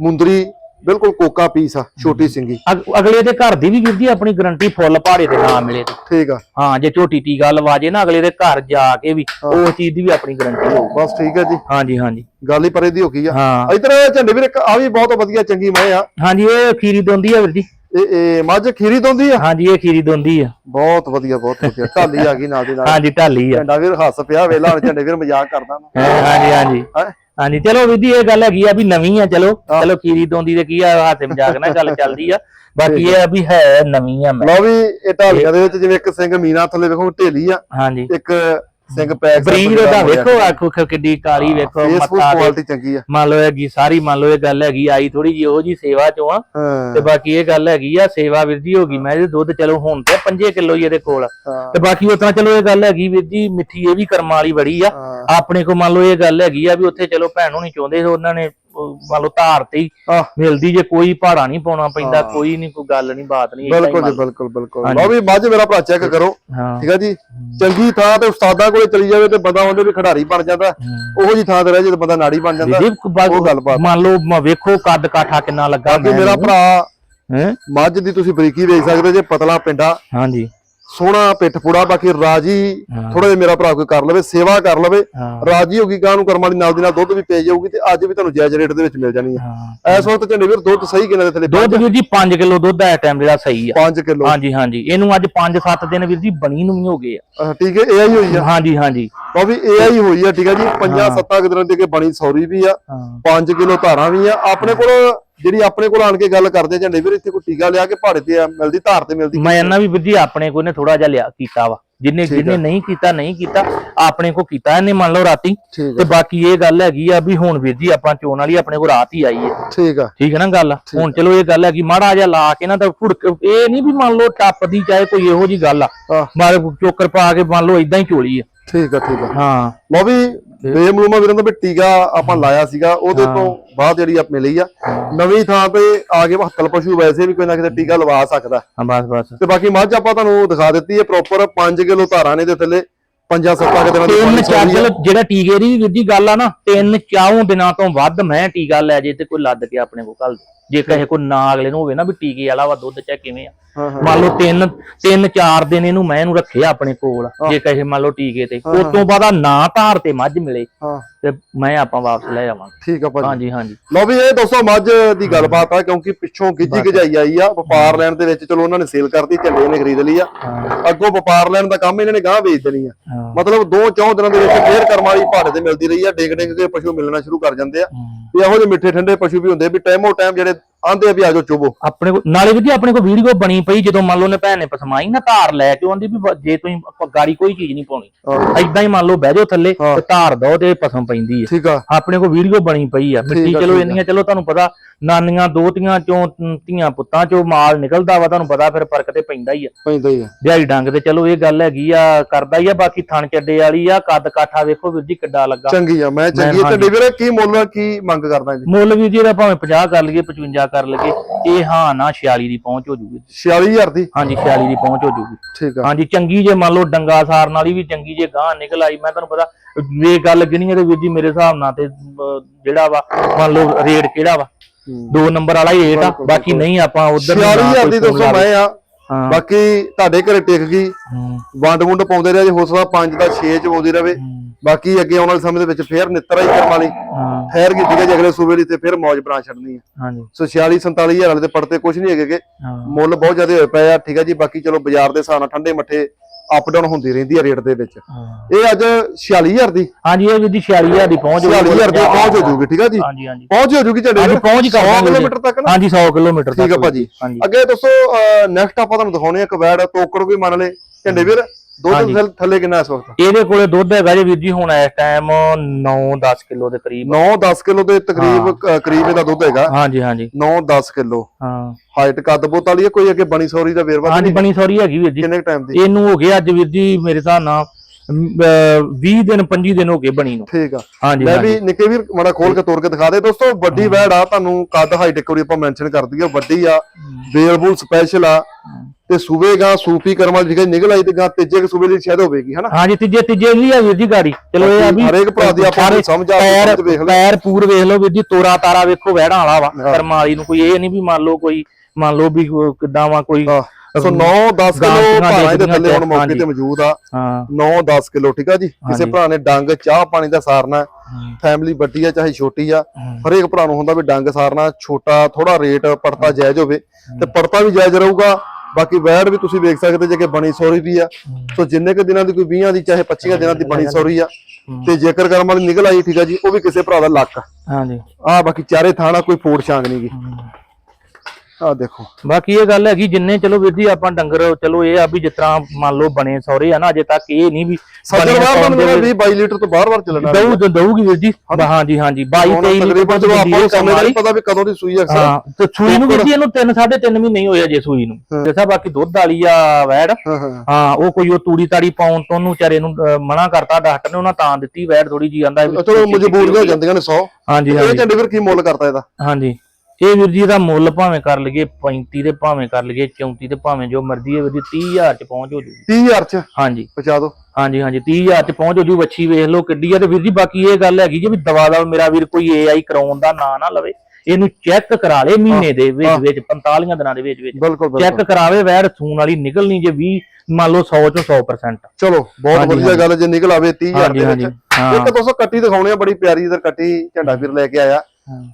ਮੁੰਦਰੀ ਬਿਲਕੁਲ ਕੋਕਾ ਪੀਸ ਆ ਛੋਟੀ ਸਿੰਗੀ। ਅਗ- ਅਗਲੇ ਦੇ ਘਰ ਦੀ ਵੀ ਵੀਰ ਜੀ ਆਪਣੀ ਗਰੰਟੀ ਫੁੱਲ ਪਹਾੜੇ ਤੇ ਨਾ ਮਿਲੇ ਤੇ। ਠੀਕ ਆ। ਹਾਂ ਜੇ ਝੋਟੀ ਟੀਕਾ ਲਵਾ ਜੇ ਨਾ ਅਗਲੇ ਦੇ ਘਰ ਜਾ ਕੇ ਵੀ ਉਹ ਚੀਜ਼ ਦੀ ਵੀ ਆਪਣੀ ਗਰੰਟੀ ਹੋਊ। ਬਸ ਠੀਕ ਆ ਜੀ। ਹਾਂਜੀ ਹਾਂਜੀ। ਗੱਲ ਹੀ ਪਰੇ ਦੀ ਹੋ ਗਈ ਆ। ਹਾਂ। ਇਧਰ ਝੰਡੇ ਵੀਰ ਇੱਕ ਆ ਵੀ ਬਹੁਤ ਵਧੀਆ ਚੰਗੀ ਮੈਂ ਆ। ਹਾਂਜੀ ਇਹ ਖੀਰੀ ਦੋਂਦੀ ਆ ਵੀਰ ਜੀ। ਇਹ ਇਹ ਮੱਝ ਖੀਰੀ ਦੋਂਦੀ ਆ? ਹਾਂਜੀ ਇਹ ਖੀਰੀ ਦੋਂਦੀ ਆ। ਬਹੁਤ ਵਧੀਆ ਬਹੁਤ ਵਧੀਆ। ਢਾਲੀ ਆ ਗਈ ਨਾਲ ਦੀ ਨਾਲ। ਹਾਂਜੀ ਢਾਲੀ ਆ। ਝੰਡਾ ਵੀਰ ਹੱਸ ਪਿਆ ਵੇਲਾ ਝੰਡੇ ਵੀਰ ਮਜ਼ਾਕ ਕਰਦਾ ਨਾ ਹਾਂ, ਹਾਂਜੀ ਹਾਂਜੀ। ਹੈਂ? ਹਾਂਜੀ ਚਲੋ ਜੀ ਇਹ ਗੱਲ ਹੈਗੀ ਆ ਵੀ ਨਵੀਂ ਆ ਚਲੋ ਚਲੋ ਖੀਰੀ ਦੋਂਦੀ ਦੇ ਕੀ ਆ ਹਾਸੇ ਮਜ਼ਾਕ ਨਾਲ ਗੱਲ ਚੱਲਦੀ ਆ। ਬਾਕੀ ਇਹ ਆ ਵੀ ਹੈ ਨਵੀਂ ਆ ਮੈਂ। ਲਓ ਵੀ ਇਹ ਢਾਲੀਆਂ ਦੇ ਵਿੱਚ ਜਿਵੇਂ ਇੱਕ ਸਿੰਘ ਮੀਨਾ ਥੱਲੇ ਵੇਖੋ ਢੇਲੀ ਆ। ਹਾਂਜੀ। ਇੱਕ ਸਿੰਘ ਪੈਕ ਬਰੀਡ ਉਹਦਾ ਵੇਖੋ ਆਖੋ ਕਿੱਡੀ ਕਾਲੀ ਵੇਖੋ ਫੇਸਬੁੱਕ ਮੱਥਾ ਤੇ ਕੁਆਲਿਟੀ ਚੰਗੀ ਆ। ਮੰਨ ਲਓ ਹੈਗੀ ਸਾਰੀ ਮੰਨ ਲਓ ਇਹ ਗੱਲ ਹੈਗੀ ਆਈ ਥੋੜੀ ਜੀ ਉਹ ਜੀ ਸੇਵਾ ਚੋਂ ਆ। ਤੇ ਬਾਕੀ ਇਹ ਗੱਲ ਹੈਗੀ ਆ ਸੇਵਾ ਵੀਰ ਜੀ ਹੋ ਗਈ। ਮੈਂ ਇਹਦੇ ਦੁੱਧ ਚਲੋ ਹੁਣ ਤੇ 5 ਕਿਲੋ ਹੀ ਇਹਦੇ ਕੋਲ ਤੇ ਬਾਕੀ ਉਤਨਾ ਚਲੋ ਇਹ ਗੱਲ ਹੈਗੀ ਵੀਰ ਜੀ ਮਿੱਠੀ ਇਹ ਵੀ ਕਰਮਾਂ ਵਾਲੀ ਬੜੀ ਆ। ਆਪਣੇ ਕੋ ਮੰਨ ਲਓ ਇਹ ਗੱਲ ਹੈਗੀ ਆ ਵੀ ਉੱਥੇ ਚਲੋ ਭੈਣ ਹੋਣੀ ਚਾਹੁੰਦੇ ਉਹਨਾਂ ਨੇ ਮੰਨ ਲਓ ਧਾਰ ਤੇ ਹੀ ਆਹ, ਮਿਲਦੀ ਜੇ ਕੋਈ ਭਾੜਾ ਨਹੀਂ ਪਾਉਣਾ ਪੈਂਦਾ ਕੋਈ ਨਹੀਂ ਕੋਈ ਗੱਲ ਨਹੀਂ ਬਾਤ ਨਹੀਂ ਹੀ ਬਿਲਕੁਲ ਜੀ। ਬਿਲਕੁਲ ਬਿਲਕੁਲ। ਲਓ ਵੀ ਮੱਝ ਮੇਰਾ ਭਰਾ ਚੈੱਕ ਕਰੋ। ਹਾਂ। ਠੀਕ ਆ ਜੀ? ਚੰਗੀ ਥਾਂ ਤੇ ਉਸਤਾਦਾਂ ਕੋਲੇ ਚਲੀ ਜਾਵੇ ਤੇ ਬੰਦਾ ਉਹਦੇ ਵੀ ਖਿਡਾਰੀ ਬਣ ਜਾਂਦਾ। ਉਹੋ ਜੀ ਥਾਂ ਤੇ ਰਹਿ ਜੇ ਤੇ ਬੰਦਾ ਨਾੜੀ ਬਣ ਜਾਂਦਾ। ਉਹ ਗੱਲਬਾਤ। ਮੰਨ ਲਓ ਮ- ਵੇਖੋ ਕੱਦ ਕਾਠਾ ਕਿੰਨਾ ਲੱਗਾ ਮੇਰਾ ਭਰਾ ਹੈ? ਮੱਝ ਦੀ ਤੁਸੀਂ ਬਰੀਕੀ ਵੇਖ ਸਕਦੇ ਜੇ ਪਤਲਾ ਪਿੰਡਾ। ਹਾਂਜੀ। ਸੋਹਣਾ ਪਿੱਠ ਪੂੜਾ ਬਾਕੀ ਰਾਜੀ ਹਾਂ। ਥੋੜਾ ਜਿਹਾ ਮੇਰਾ ਭਰਾ ਕੋਈ ਕਰ ਲਵੇ ਸੇਵਾ ਕਰ ਲਵੇ ਹਾਂ। ਰਾਜੀ ਹੋਗੀ ਗਾਂ ਨੂੰ ਕਰਮ ਵਾਲੀ ਨਾਲ ਦੀ ਨਾਲ ਦੁੱਧ ਵੀ ਪੈ ਜਾਊਗੀ ਤੇ ਅੱਜ ਵੀ ਤੁਹਾਨੂੰ ਜਾਇਜ਼ ਰੇਟ ਦੇ ਵਿੱਚ ਮਿਲ ਜਾਣੀ ਹੈ ਹਾਂ। ਇਸ ਵਕਤ ਝੰਡੇ ਵੀਰ ਦੁੱਧ ਸਹੀ ਕਿੰਨੇ ਦੇ ਥੱਲੇ ਦੁੱਧ ਵੀਰ ਜੀ 5 ਕਿਲੋ ਦੁੱਧ ਹੈ ਟਾਈਮ ਜਿਹੜਾ ਸਹੀ ਆ। 5 ਕਿਲੋ। ਹਾਂਜੀ ਹਾਂਜੀ। ਇਹਨੂੰ ਅੱਜ 5-7 ਦਿਨ ਵੀਰ ਜੀ ਬਣੀ ਨੂੰ ਵੀ ਹੋ ਗਏ ਆ। ਠੀਕ ਹੈ ਇਹ ਹੀ ਹੋਈ ਆ। ਹਾਂਜੀ ਹਾਂਜੀ। ਉਹ ਵੀ ਇਹ ਹੀ ਹੋਈ ਆ ਠੀਕ ਹੈ। ਜੀ 5-7 ਦਿਨਾਂ ਦੀ ਕਿ ਬਣੀ ਸੌਰੀ ਵੀ ਆ। ਹਾਂ। 5 ਕਿਲੋ ਧਾਰਾਂ ਵੀ ਆ। ਆਪਣੇ ਕੋਲ ਜਿਹੜੀ ਆਪਣੇ ਕੋਲ ਆਣ ਕੇ ਗੱਲ ਕਰਦੇ ਝੰਡੇ ਵੀਰ ਇੱਥੇ ਕੋਈ ਟੀਕਾ ਲਿਆ ਕੇ ਭਾੜੇ ਤੇ ਆ ਮਿਲਦੀ ਧਾਰ ਤੇ ਮਿਲਦੀ ਮੈਂ ਇਹਨਾਂ ਵੀ ਜੀ ਆਪਣੇ ਕੋ ਨੇ ਥੋੜਾ ਜਿਹਾ ਲਿਆ ਕੀਤਾ ਵਾ। ਜਿੰਨੇ ਜਿੰਨੇ ਨਹੀਂ ਕੀਤਾ ਨਹੀਂ ਕੀਤਾ ਆਪਣੇ ਕੋ ਕੀਤਾ ਇਹਨੇ ਮੰਨ ਲਓ ਰਾਤੀ। ਤੇ ਬਾਕੀ ਇਹ ਗੱਲ ਹੈਗੀ ਆ ਵੀ ਹੁਣ ਵੀਰ ਜੀ ਆਪਾਂ ਚੋਣ ਵਾਲੀ ਆਪਣੇ ਕੋ ਰਾਤ ਹੀ ਆਈ ਹੈ। ਠੀਕ ਆ। ਠੀਕ ਹੈ ਨਾ ਗੱਲ? ਹੁਣ ਚਲੋ ਇਹ ਗੱਲ ਹੈਗੀ ਮਾੜਾ ਜਿਹਾ ਲਾ ਕੇ ਨਾ ਤਾਂ ਫੁੜਕ ਇਹ ਨਹੀਂ ਵੀ ਮੰਨ ਲਓ ਟੱਪਦੀ ਚਾਹੇ ਕੋਈ ਇਹੋ ਜੀ ਗੱਲ ਆ। ਮਾਰੇ ਚੋਕਰ ਪਾ ਕੇ ਮੰਨ ਲਓ ਇਦਾਂ ਹੀ ਚੋਲੀ ਆ। ਠੀਕ ਆ ਠੀਕ ਆ। ਹਾਂ। ਲਓ ਵੀ ਬੇਮਲੂਮਾ ਵੀਰਾਂ ਦਾ ਵੀ ਟੀਕਾ ਆਪਾਂ ਲਾਇਆ ਸੀਗਾ ਉਹਦੇ ਤੋਂ ਬਾਅਦ ਜਿਹੜੀ ਆਪ ਮਿਲੀ ਆ ਨਵੀਂ ਥਾਂ ਤੇ ਆ ਕੇ ਹੱਤਲ ਪਸ਼ੂ ਵੈਸੇ ਵੀ ਕੋਈ ਨਾ ਕਿਤੇ ਟੀਕਾ ਲਵਾ ਸਕਦਾ। ਹਾਂ ਬਸ ਬਸ। ਤੇ ਬਾਕੀ ਮੱਝ ਆਪਾਂ ਤੁਹਾਨੂੰ ਦਿਖਾ ਦਿੱਤੀ ਹੈ ਪ੍ਰੋਪਰ 5 ਕਿਲੋ ਧਾਰਾਂ ਨੇ ਦੇ ਥੱਲੇ 5-7 ਦਿਨਾਂ ਦੀ ਤਿੰਨ ਚਾਰ ਜਿਹੜਾ ਟੀਕੇ ਦੀ ਵੀ ਵੀਰ ਜੀ ਗੱਲ ਆ ਨਾ ਤਿੰਨ ਚਾਉਂ ਦਿਨਾਂ ਤੋਂ ਵੱਧ ਮੈਂ ਟੀਕਾ ਲੈ ਜੇ ਤੇ ਕੋਈ ਲੱਦ ਕੇ ਆਪਣੇ ਕੋਲ ਕੱਲ ਜੇ ਕਹੇ ਕੋਈ ਨਾ ਅਗਲੇ ਨੂੰ ਹੋਵੇ ਨਾ ਵੀ ਟੀਕੇ ਵਾਲਾ ਵਾ ਦੁੱਧ ਚਾ ਕਿਵੇਂ ਆ। ਮੰਨ ਲਓ ਤਿੰਨ ਤਿੰਨ ਚਾਰ ਦਿਨ ਇਹਨੂੰ ਮੈਂ ਇਹਨੂੰ ਰੱਖਿਆ ਆਪਣੇ ਕੋਲ ਜੇ ਕਹੇ ਮੰਨ ਲਓ ਟੀਕੇ ਤੇ। ਉਸ ਤੋਂ ਬਾਅਦ ਨਾ ਧਾਰ ਤੇ ਮੱਝ ਮਿਲੇ। ਤੇ ਮੈਂ ਆਪਾਂ ਵਾਪਸ ਲੈ ਜਾਵਾਂਗਾ ਠੀਕ ਆ ਭਾਜੀ। ਹਾਂਜੀ ਹਾਂਜੀ। ਲਓ ਵੀ ਇਹ ਦੋਸਤੋ ਮੱਝ ਦੀ ਗੱਲਬਾਤ ਆ ਕਿਉਂਕਿ ਪਿੱਛੋਂ ਗਿੱਜੀ ਗਜਾਈ ਆਈ ਆ ਵਪਾਰ ਲੈਣ ਦੇ ਵਿੱਚ ਚਲੋ ਉਹਨਾਂ ਨੇ ਸੇਲ ਕਰਤੀ ਝੰਡੇ ਨੇ ਖਰੀਦ ਲਈ ਆ। ਅੱਗੋਂ ਵਪਾਰ ਲੈਣ ਦਾ ਕੰਮ ਇਹਨਾਂ ਨੇ ਗਾਂ ਵੇਚ ਦੇਣੀ ਆ। ਮਤਲਬ ਦੋ ਚੌਂ ਦਿਨਾਂ ਦੇ ਵਿੱਚ ਫੇਰ ਕਰਮ ਵਾਲੀ ਭਾੜੇ ਤੇ ਮਿਲਦੀ ਰਹੀ ਆ ਡਿੱਗ ਡਿੱਗ ਕੇ ਪਸ਼ੂ ਮਿਲਣਾ ਸ਼ੁਰੂ ਕਰ ਜਾਂਦੇ ਆ। ਵੀ ਇਹੋ ਜਿਹੇ ਮਿੱਠੇ ਠੰਡੇ ਪਸ਼ੂ ਵੀ ਹੁੰਦੇ ਵੀ ਟਾਈਮੋ ਟਾਈਮ ਜਿਹੜੇ ਆਂਦੇ ਆ ਵੀ ਆਜੋ ਚੁਬੋ ਆਪਣੇ ਕੋ ਨਾਲੇ ਵੀ ਆਪਣੇ ਕੋ ਵੀਡੀਓ ਬਣੀ ਪਈ ਜਦੋਂ ਮੰਨ ਲਓ ਨੇ ਭੈਣ ਨੇ ਪਸਮਾਈ ਨਾ ਧਾਰ ਲੈ ਕੇ ਆਉਂਦੀ ਵੀ ਬ- ਜੇ ਤੁਸੀਂ ਗਾੜੀ ਕੋਈ ਚੀਜ਼ ਨਹੀਂ ਪਾਉਣੀ। ਹਾਂ, ਐਦਾਂ ਹੀ ਮੰਨ ਲਓ ਬਹਿ ਜਾਓ ਥੱਲੇ ਹਾਂ। ਤੇ ਧਾਰ ਦੋ ਤੇ ਪਸਮ ਪੈਂਦੀ ਹੈ। ਠੀਕ ਆ। ਆਪਣੇ ਕੋ ਵੀਡੀਓ ਬਣੀ ਪਈ ਆ ਮਿੱਟੀ ਠੀਕ ਆ, ਚਲੋ ਠੀਕ ਆ। ਇੰਨੀਆਂ ਚਲੋ ਤੁਹਾਨੂੰ ਪਤਾ ਨਾਨੀਆਂ ਦੋਤੀਆਂ ਚੋਂ ਤ- ਧੀਆਂ ਪੁੱਤਾਂ ਚੋਂ ਮਾਲ ਨਿਕਲਦਾ ਵਾ ਤੁਹਾਨੂੰ ਪਤਾ ਫਿਰ ਫ਼ਰਕ ਤੇ ਪੈਂਦਾ ਹੀ ਆ। ਪੈਂਦਾ ਹੀ ਆ। ਦਿਹਾੜੀ ਡੰਗ ਤੇ ਚਲੋ ਇਹ ਗੱਲ ਹੈਗੀ ਆ ਕਰਦਾ ਹੀ ਆ ਬਾਕੀ ਥਣ ਚੱਡੇ ਵਾਲੀ ਆ ਕੱਦ ਕਾਠਾ ਵੇਖੋ ਵੀਰ ਜੀ ਕਿੱਡਾ ਲੱਗਾ। ਚੰਗੀ ਆ ਮੈਂ ਚੰਗੀ ਆ। ਝੰਡੇ ਵੀਰੇ ਕੀ ਮੁੱਲ ਆ, ਕੀ ਮੰਗ ਕਰਦਾ ਜੀ? ਮੁੱਲ ਵੀ ਜਿਹੜਾ ਭਾਵੇਂ 50 ਕਰ ਲਈਏ 55 ਕਰ ਲਈਏ ਇਹ ਹਾਂ ਨਾ 46 ਦੀ ਪਹੁੰਚ ਹੋ ਜੂਗੀ। 46000 ਦੀ? ਹਾਂਜੀ 46 ਦੀ ਪਹੁੰਚ ਹੋ ਜੂਗੀ। ਠੀਕ ਆ। ਹਾਂਜੀ ਚੰਗੀ ਜੇ ਮੰਨ ਲਓ ਡੰਗਾ ਸਾਰਨ ਵਾਲੀ ਵੀ ਚੰਗੀ ਜੇ ਗਾਂ ਨਿਕਲ ਆਈ ਮੈਂ ਤੁਹਾਨੂੰ ਪਤਾ ਇਹ ਗੱਲ ਗਿਣੀ ਤੇ ਵੀਰ ਜੀ ਮੇਰੇ ਹਿਸਾਬ ਨਾਲ ਤੇ ਜਿਹੜਾ ਵਾ ਮੰਨ ਲਓ ਰੇਟ ਕਿਹੜਾ ਵਾ। ਦੋ ਨੰਬਰ ਵਾਲਾ ਹੀ ਰੇਟ ਆ ਬਾਕੀ ਨਹੀਂ ਆਪਾਂ ਉਧਰ 46000 ਦੀ ਦੋਸਤੋ ਮੈਂ ਆ। ਬਾਕੀ ਤੁਹਾਡੇ ਘਰੇ ਟਿਕ ਗਈ। ਵੰਡ ਵੁੰਡ ਪਾਉਂਦੇ ਰਹੇ ਜੇ ਹੋ ਸਕਦਾ 5 ਦਾ 6 ਚ ਆਉਂਦੀ ਰਵੇ ਹੂੰ, ਬਾਕੀ ਅੱਗੇ ਆਉਣ ਵਾਲੇ ਸਮੇਂ ਦੇ ਵਿੱਚ ਫੇਰ ਨਿੱਤਰ ਹੀ ਕਰਮ ਵਾਲੀ ਹਾਂ ਠਹਿਰ ਗਈ ਠੀਕ ਹੈ ਜੀ ਅਗਲੇ ਸੂਬੇ ਲਈ ਤੇ ਫਿਰ ਮੌਜ ਬਣਾ ਛੱਡਣੀ ਹੈ। ਹਾਂਜੀ। ਸੋ 46 47000 ਵਾਲੇ ਦੇ ਪੜਤੇ ਕੁਝ ਨਹੀਂ ਹੈਗੇ ਹਾਂ। ਮੁੱਲ ਬਹੁਤ ਜ਼ਿਆਦਾ ਹੋਏ ਪਏ ਆ ਠੀਕ ਹੈ ਜੀ ਬਾਕੀ ਚਲੋ ਬਾਜ਼ਾਰ ਦੇ ਹਿਸਾਬ ਨਾਲ ਠੰਡੇ ਮੱਠੇ ਅਪ ਡਾਊਨ ਹੁੰਦੀ ਰਹਿੰਦੀ ਆ ਰੇਟ ਦੇ ਵਿੱਚ। ਹਾਂ। ਇਹ ਅੱਜ 46000 ਦੀ। ਹਾਂਜੀ ਇਹ ਜੀ 46000 ਦੀ ਪਹੁੰਚ 46000 ਦੀ ਪਹੁੰਚ ਹੋ ਜੂਗੀ ਠੀਕ ਹੈ ਜੀ। ਹਾਂਜੀ ਹਾਂਜੀ। ਪਹੁੰਚ ਹੋ ਜੂਗੀ ਝੰਡੇ ਹਾਂਜੀ, ਪਹੁੰਚ ਕਰ 100 ਦਾਂਗੇ ਜੀ। ਕਿਲੋਮੀਟਰ ਤੱਕ ਨਾ? ਹਾਂਜੀ 100 ਕਿਲੋਮੀਟਰ ਠੀਕ ਆ ਤੱਕ ਭਾਜੀ। ਅੱਗੇ ਦੱਸੋ ਨੈਕਸਟ ਆਪਾਂ ਤੁਹਾਨੂੰ ਦਿਖਾਉਣੇ ਆ ਕਵੈੜ ਤੋਕੜ ਕੋਈ ਮੰਨ ਲੇ ਝੰਡੇ ਵੀਰ ਦੁੱਧ। ਥੱਲੇ- ਥੱਲੇ ਕਿੰਨਾ ਇਸ ਵਕਤ? ਇਹਦੇ ਕੋਲੇ ਦੁੱਧ ਹੈਗਾ ਜੀ ਵੀਰ ਜੀ ਹੁਣ ਇਸ ਟਾਈਮ 9-10 ਕਿਲੋ ਦੇ ਕਰੀਬ। 9-10 ਕਿਲੋ ਦੇ ਤਕਰੀਬ ਅ, ਕਰੀਬ ਇਹਦਾ ਦੁੱਧ ਹੈਗਾ। ਹਾਂਜੀ ਹਾਂਜੀ। 9-10 ਕਿਲੋ। ਹਾਂ। ਹਾਈਟ ਕੱਦ ਬੋਤ ਵਾਲੀ ਹੈ ਕੋਈ ਅੱਗੇ ਬਣੀ ਸੌਰੀ ਦਾ ਵੇਰਵਾ ਹਾਂਜੀ ਬਣੀ ਸੌਰੀ ਹੈਗੀ ਵੀਰ ਜੀ। ਕਿੰਨੇ ਟਾਈਮ ਦੀ? ਇਹਨੂੰ ਹੋ ਗਿਆ ਅੱਜ ਵੀਰ ਜੀ ਮੇਰੇ ਹਿਸਾਬ ਨਾਲ 20 ਦਿਨ 25 ਦਿਨ ਹੋ ਗਏ ਬਣੀ ਨੂੰ। ਠੀਕ ਆ। ਹਾਂਜੀ ਮੈਂ ਵੀ ਨਿੱਕੇ ਵੀਰ ਮਾੜਾ ਖੋਲ ਕੇ ਤੋੜ ਕੇ ਦਿਖਾ ਦੇ। ਦੋਸਤੋ ਵੱਡੀ ਵੈੜ ਆ ਤੁਹਾਨੂੰ ਕੱਦ ਹਾਈਟ ਇੱਕ ਵਾਰੀ ਆਪਾਂ ਮੈਂਸ਼ਨ ਕਰ ਦਈਏ। ਵੱਡੀ ਆ ਬੇਲਬੁਲ ਸਪੈਸ਼ਲ ਆ। ਤੇ ਸੂਬੇ ਗਾਂ ਸੂਪੀ ਕਰਮਾ ਜਿਹੜੀ ਨਿਕਲ ਆਈ ਤੇ ਗਾਂ ਤੀਜੇ ਕੁ ਸੂਬੇ ਲਈ ਸ਼ਾਇਦ ਹੋਵੇਗੀ ਹਨਾ? ਹਾਂਜੀ ਤੀਜੇ ਤੀਜੇ ਲਈ ਆ ਵੀਰ ਜੀ ਗਾੜੀ। ਚਲੋ ਇਹ ਆ ਵੀ ਹਰੇਕ ਭਰਾ ਦੀ ਆਪਾਂ ਨੂੰ ਸਮਝ ਆ ਪੈਰ ਵੇਖ ਲਓ। ਪੈਰ ਪੂਰ ਵੇਖ ਲਓ ਵੀਰ ਜੀ ਤੋਰਾ ਤਾਰਾ ਵੇਖੋ ਵਹਿੜਾਂ ਵਾਲਾ ਵਾ ਕਰਮਾਂ ਵਾਲੀ ਨੂੰ ਕੋਈ ਇਹ ਨਹੀਂ ਵੀ ਮੰਨ ਲਓ ਕੋਈ ਮੰਨ ਲਓ ਵੀ ਕਿੱਦਾਂ ਵਾ ਕੋਈ ਸੋ 9-10 ਕਿਲੋ ਭਾਰਾਂ ਦੇ ਥੱਲੇ ਹੁਣ ਮੌਕੇ ਤੇ ਮੌਜੂਦ ਆ। ਹਾਂ। 9-10 ਕਿਲੋ ਠੀਕ ਆ ਜੀ? ਕਿਸੇ। ਭਰਾ ਨੇ ਡੰਗ ਚਾਹ ਪਾਣੀ ਦਾ ਸਾਰਨਾ ਫੈਮਿਲੀ ਵੱਡੀ ਆ ਚਾਹੇ ਛੋਟੀ ਆ ਹਰੇਕ ਭਰਾ ਨੂੰ ਹੁੰਦਾ ਵੀ ਡੰਗ ਸਾਰਨਾ ਛੋਟਾ ਥੋੜਾ ਰੇਟ ਪੜਤਾ ਜਾਇਜ਼ ਹੋਵੇ ਤੇ ਪੜਤਾ ਵੀ ਜਾਇਜ਼ ਰਹੂਗਾ। ਬਾਕੀ ਵੈੜ ਵੀ ਤੁਸੀਂ ਵੇਖ ਸਕਦੇ ਜੇ ਕਿ ਬਣੀ ਸੌਰੀ ਵੀ ਆ। ਸੋ ਜਿੰਨੇ ਕੁ ਦਿਨਾਂ ਦੀ ਕੋਈ 20 ਦੀ ਚਾਹੇ 25 ਦਿਨਾਂ ਦੀ ਬਣੀ ਸੌਰੀ ਆ। ਤੇ ਜੇਕਰ ਕਰਮ ਵਾਲੀ ਨਿਕਲ ਆਈ ਠੀਕ ਆ ਜੀ ਉਹ ਵੀ ਕਿਸੇ ਭਰਾ ਦਾ ਲੱਕ। ਹਾਂਜੀ ਆ ਬਾਕੀ ਚਾਰੇ ਥਾਣਾ ਕੋਈ ਫੋੜ ਛਾਂਗ ਨਹੀਂ ਗੀ। ਆ ਦੇਖੋ। ਬਾਕੀ ਇਹ ਗੱਲ ਹੈਗੀ ਜਿੰਨੇ ਚਲੋ ਵੀਰ ਜੀ ਆਪਾਂ ਡੰਗਰ ਚਲੋ ਇਹ ਆ ਵੀ ਜਿਸ ਤਰ੍ਹਾਂ ਮੰਨ ਲਓ ਬਣੇ ਸੌਰੇ ਆ ਨਾ ਅਜੇ ਤੱਕ ਇਹ ਨਹੀਂ ਵੀ ਸੱਜਣ ਬਾਹਰ ਸੌਣ ਤੁਹਾਨੂੰ ਦੇ ਮੇਰਾ 20 22 ਲੀਟਰ ਤੋਂ ਬਾਹਰ ਬਾਹਰ ਚੱਲਣਾ ਦਊ ਤਾਂ ਦਊਗੀ ਵੀਰ ਜੀ। ਹਾਂਜੀ। ਹਾਂਜੀ 22 ਹੁਣ 23 ਤਕਰੀਬਨ ਜਦੋਂ ਆਪਾਂ ਨੂੰ ਸਮੇਂ ਦਾ ਵਾਲੀ ਨਹੀਂ ਪਤਾ ਵੀ ਕਦੋਂ ਦੀ ਸੂਈ ਅਕਸਰ। ਹਾਂ ਤੇ ਸੂਈ ਨੂੰ ਵੀਰ ਜੀ ਇਹਨੂੰ 3 3.5 ਮਹੀਨੇ ਹੀ ਜੇ ਸੂਈ ਨੂੰ। ਜਿਸਾ ਬਾਕੀ ਦੁੱਧ ਵਾਲੀ ਆ ਵੈੜ। ਹਾਂ ਉਹ ਕੋਈ ਉਹ ਤੂੜੀ ਤਾੜੀ ਪਾਉਣ ਤੋਂ ਉਹਨੂੰ ਵਿਚਾਰੇ ਨੂੰ ਮਨਾ ਕਰਤਾ ਡਾਕਟਰ ਨੇ ਉਹਨਾਂ ਤਾਂ ਦਿੱਤੀ ਵੈੜ ਥੋੜੀ ਜੀ ਆਂਦਾ ਚਲੋ ਮਜਬੂਰੀਆਂ ਹੋ ਜਾਂਦੀਆਂ ਨੇ 100 ਹਾਂਜੀ ਇਹ ਹਾਂਜੀ। ਝੰਡੇ ਫਿਰ ਕੀ ਮੁੱਲ ਕਰਤਾ ਇਹਦਾ? ਹਾਂਜੀ। ਇਹ ਵੀਰ ਜੀ ਦਾ ਮੁੱਲ ਭਾਵੇਂ ਕਰ ਲਈਏ 35 ਤੇ ਭਾਵੇਂ ਕਰ ਲਈਏ 34 ਤੇ ਭਾਵੇਂ ਜੋ ਮਰਜ਼ੀ ਹੈ ਵੀਰ ਜੀ 30000 ਚ ਪਹੁੰਚ ਹੋ ਜੂ 30000 ਚ? ਹਾਂਜੀ। ਪਹੁੰਚਾ ਦਿਓ। ਹਾਂਜੀ ਹਾਂਜੀ 30000 ਚ ਪਹੁੰਚ ਹੋ ਜੂ ਵੱਛੀ ਵੇਖ ਲਓ ਕਿੱਡੀ ਆ। ਤੇ ਵੀਰ ਜੀ ਬਾਕੀ ਇਹ ਗੱਲ ਹੈਗੀ ਜੇ ਵੀ ਦਵਾ ਦਾ ਮੇਰਾ ਵੀਰ ਕੋਈ ਏਆਈ ਕਰਾਉਣ ਦਾ ਨਾਂ ਨਾ ਲਵੇ। ਇਹਨੂੰ ਚੈੱਕ ਕਰਾ ਲੇ ਮਹੀਨੇ ਦੇ ਵਿੱਚ ਵਿੱਚ 45 ਦਿਨਾਂ ਦੇ ਵਿੱਚ ਵਿੱਚ। ਚੈੱਕ ਕਰਾਵੇ ਵੈਰ ਸੂਣ ਵਾਲੀ ਨਿਕਲਣੀ ਜੇ 20 ਮੰਨ ਲਓ 100 ਚੋਂ 100% ਚਲੋ ਬਹੁਤ ਵਧੀਆ ਗੱਲ ਜੇ ਨਿਕਲ ਆਵੇ 30000 ਹਾਂਜੀ ਦੇ ਵਿੱਚ। ਇੱਕ ਦੋਸਤੋ ਕੱਟੀ ਦਿਖਾਉਣੇ ਆ ਬੜੀ ਪਿਆਰੀ ਇਧਰ ਕੱਟੀ ਝੰਡਾ ਵੀਰ ਲੈ ਕੇ ਆਇਆ।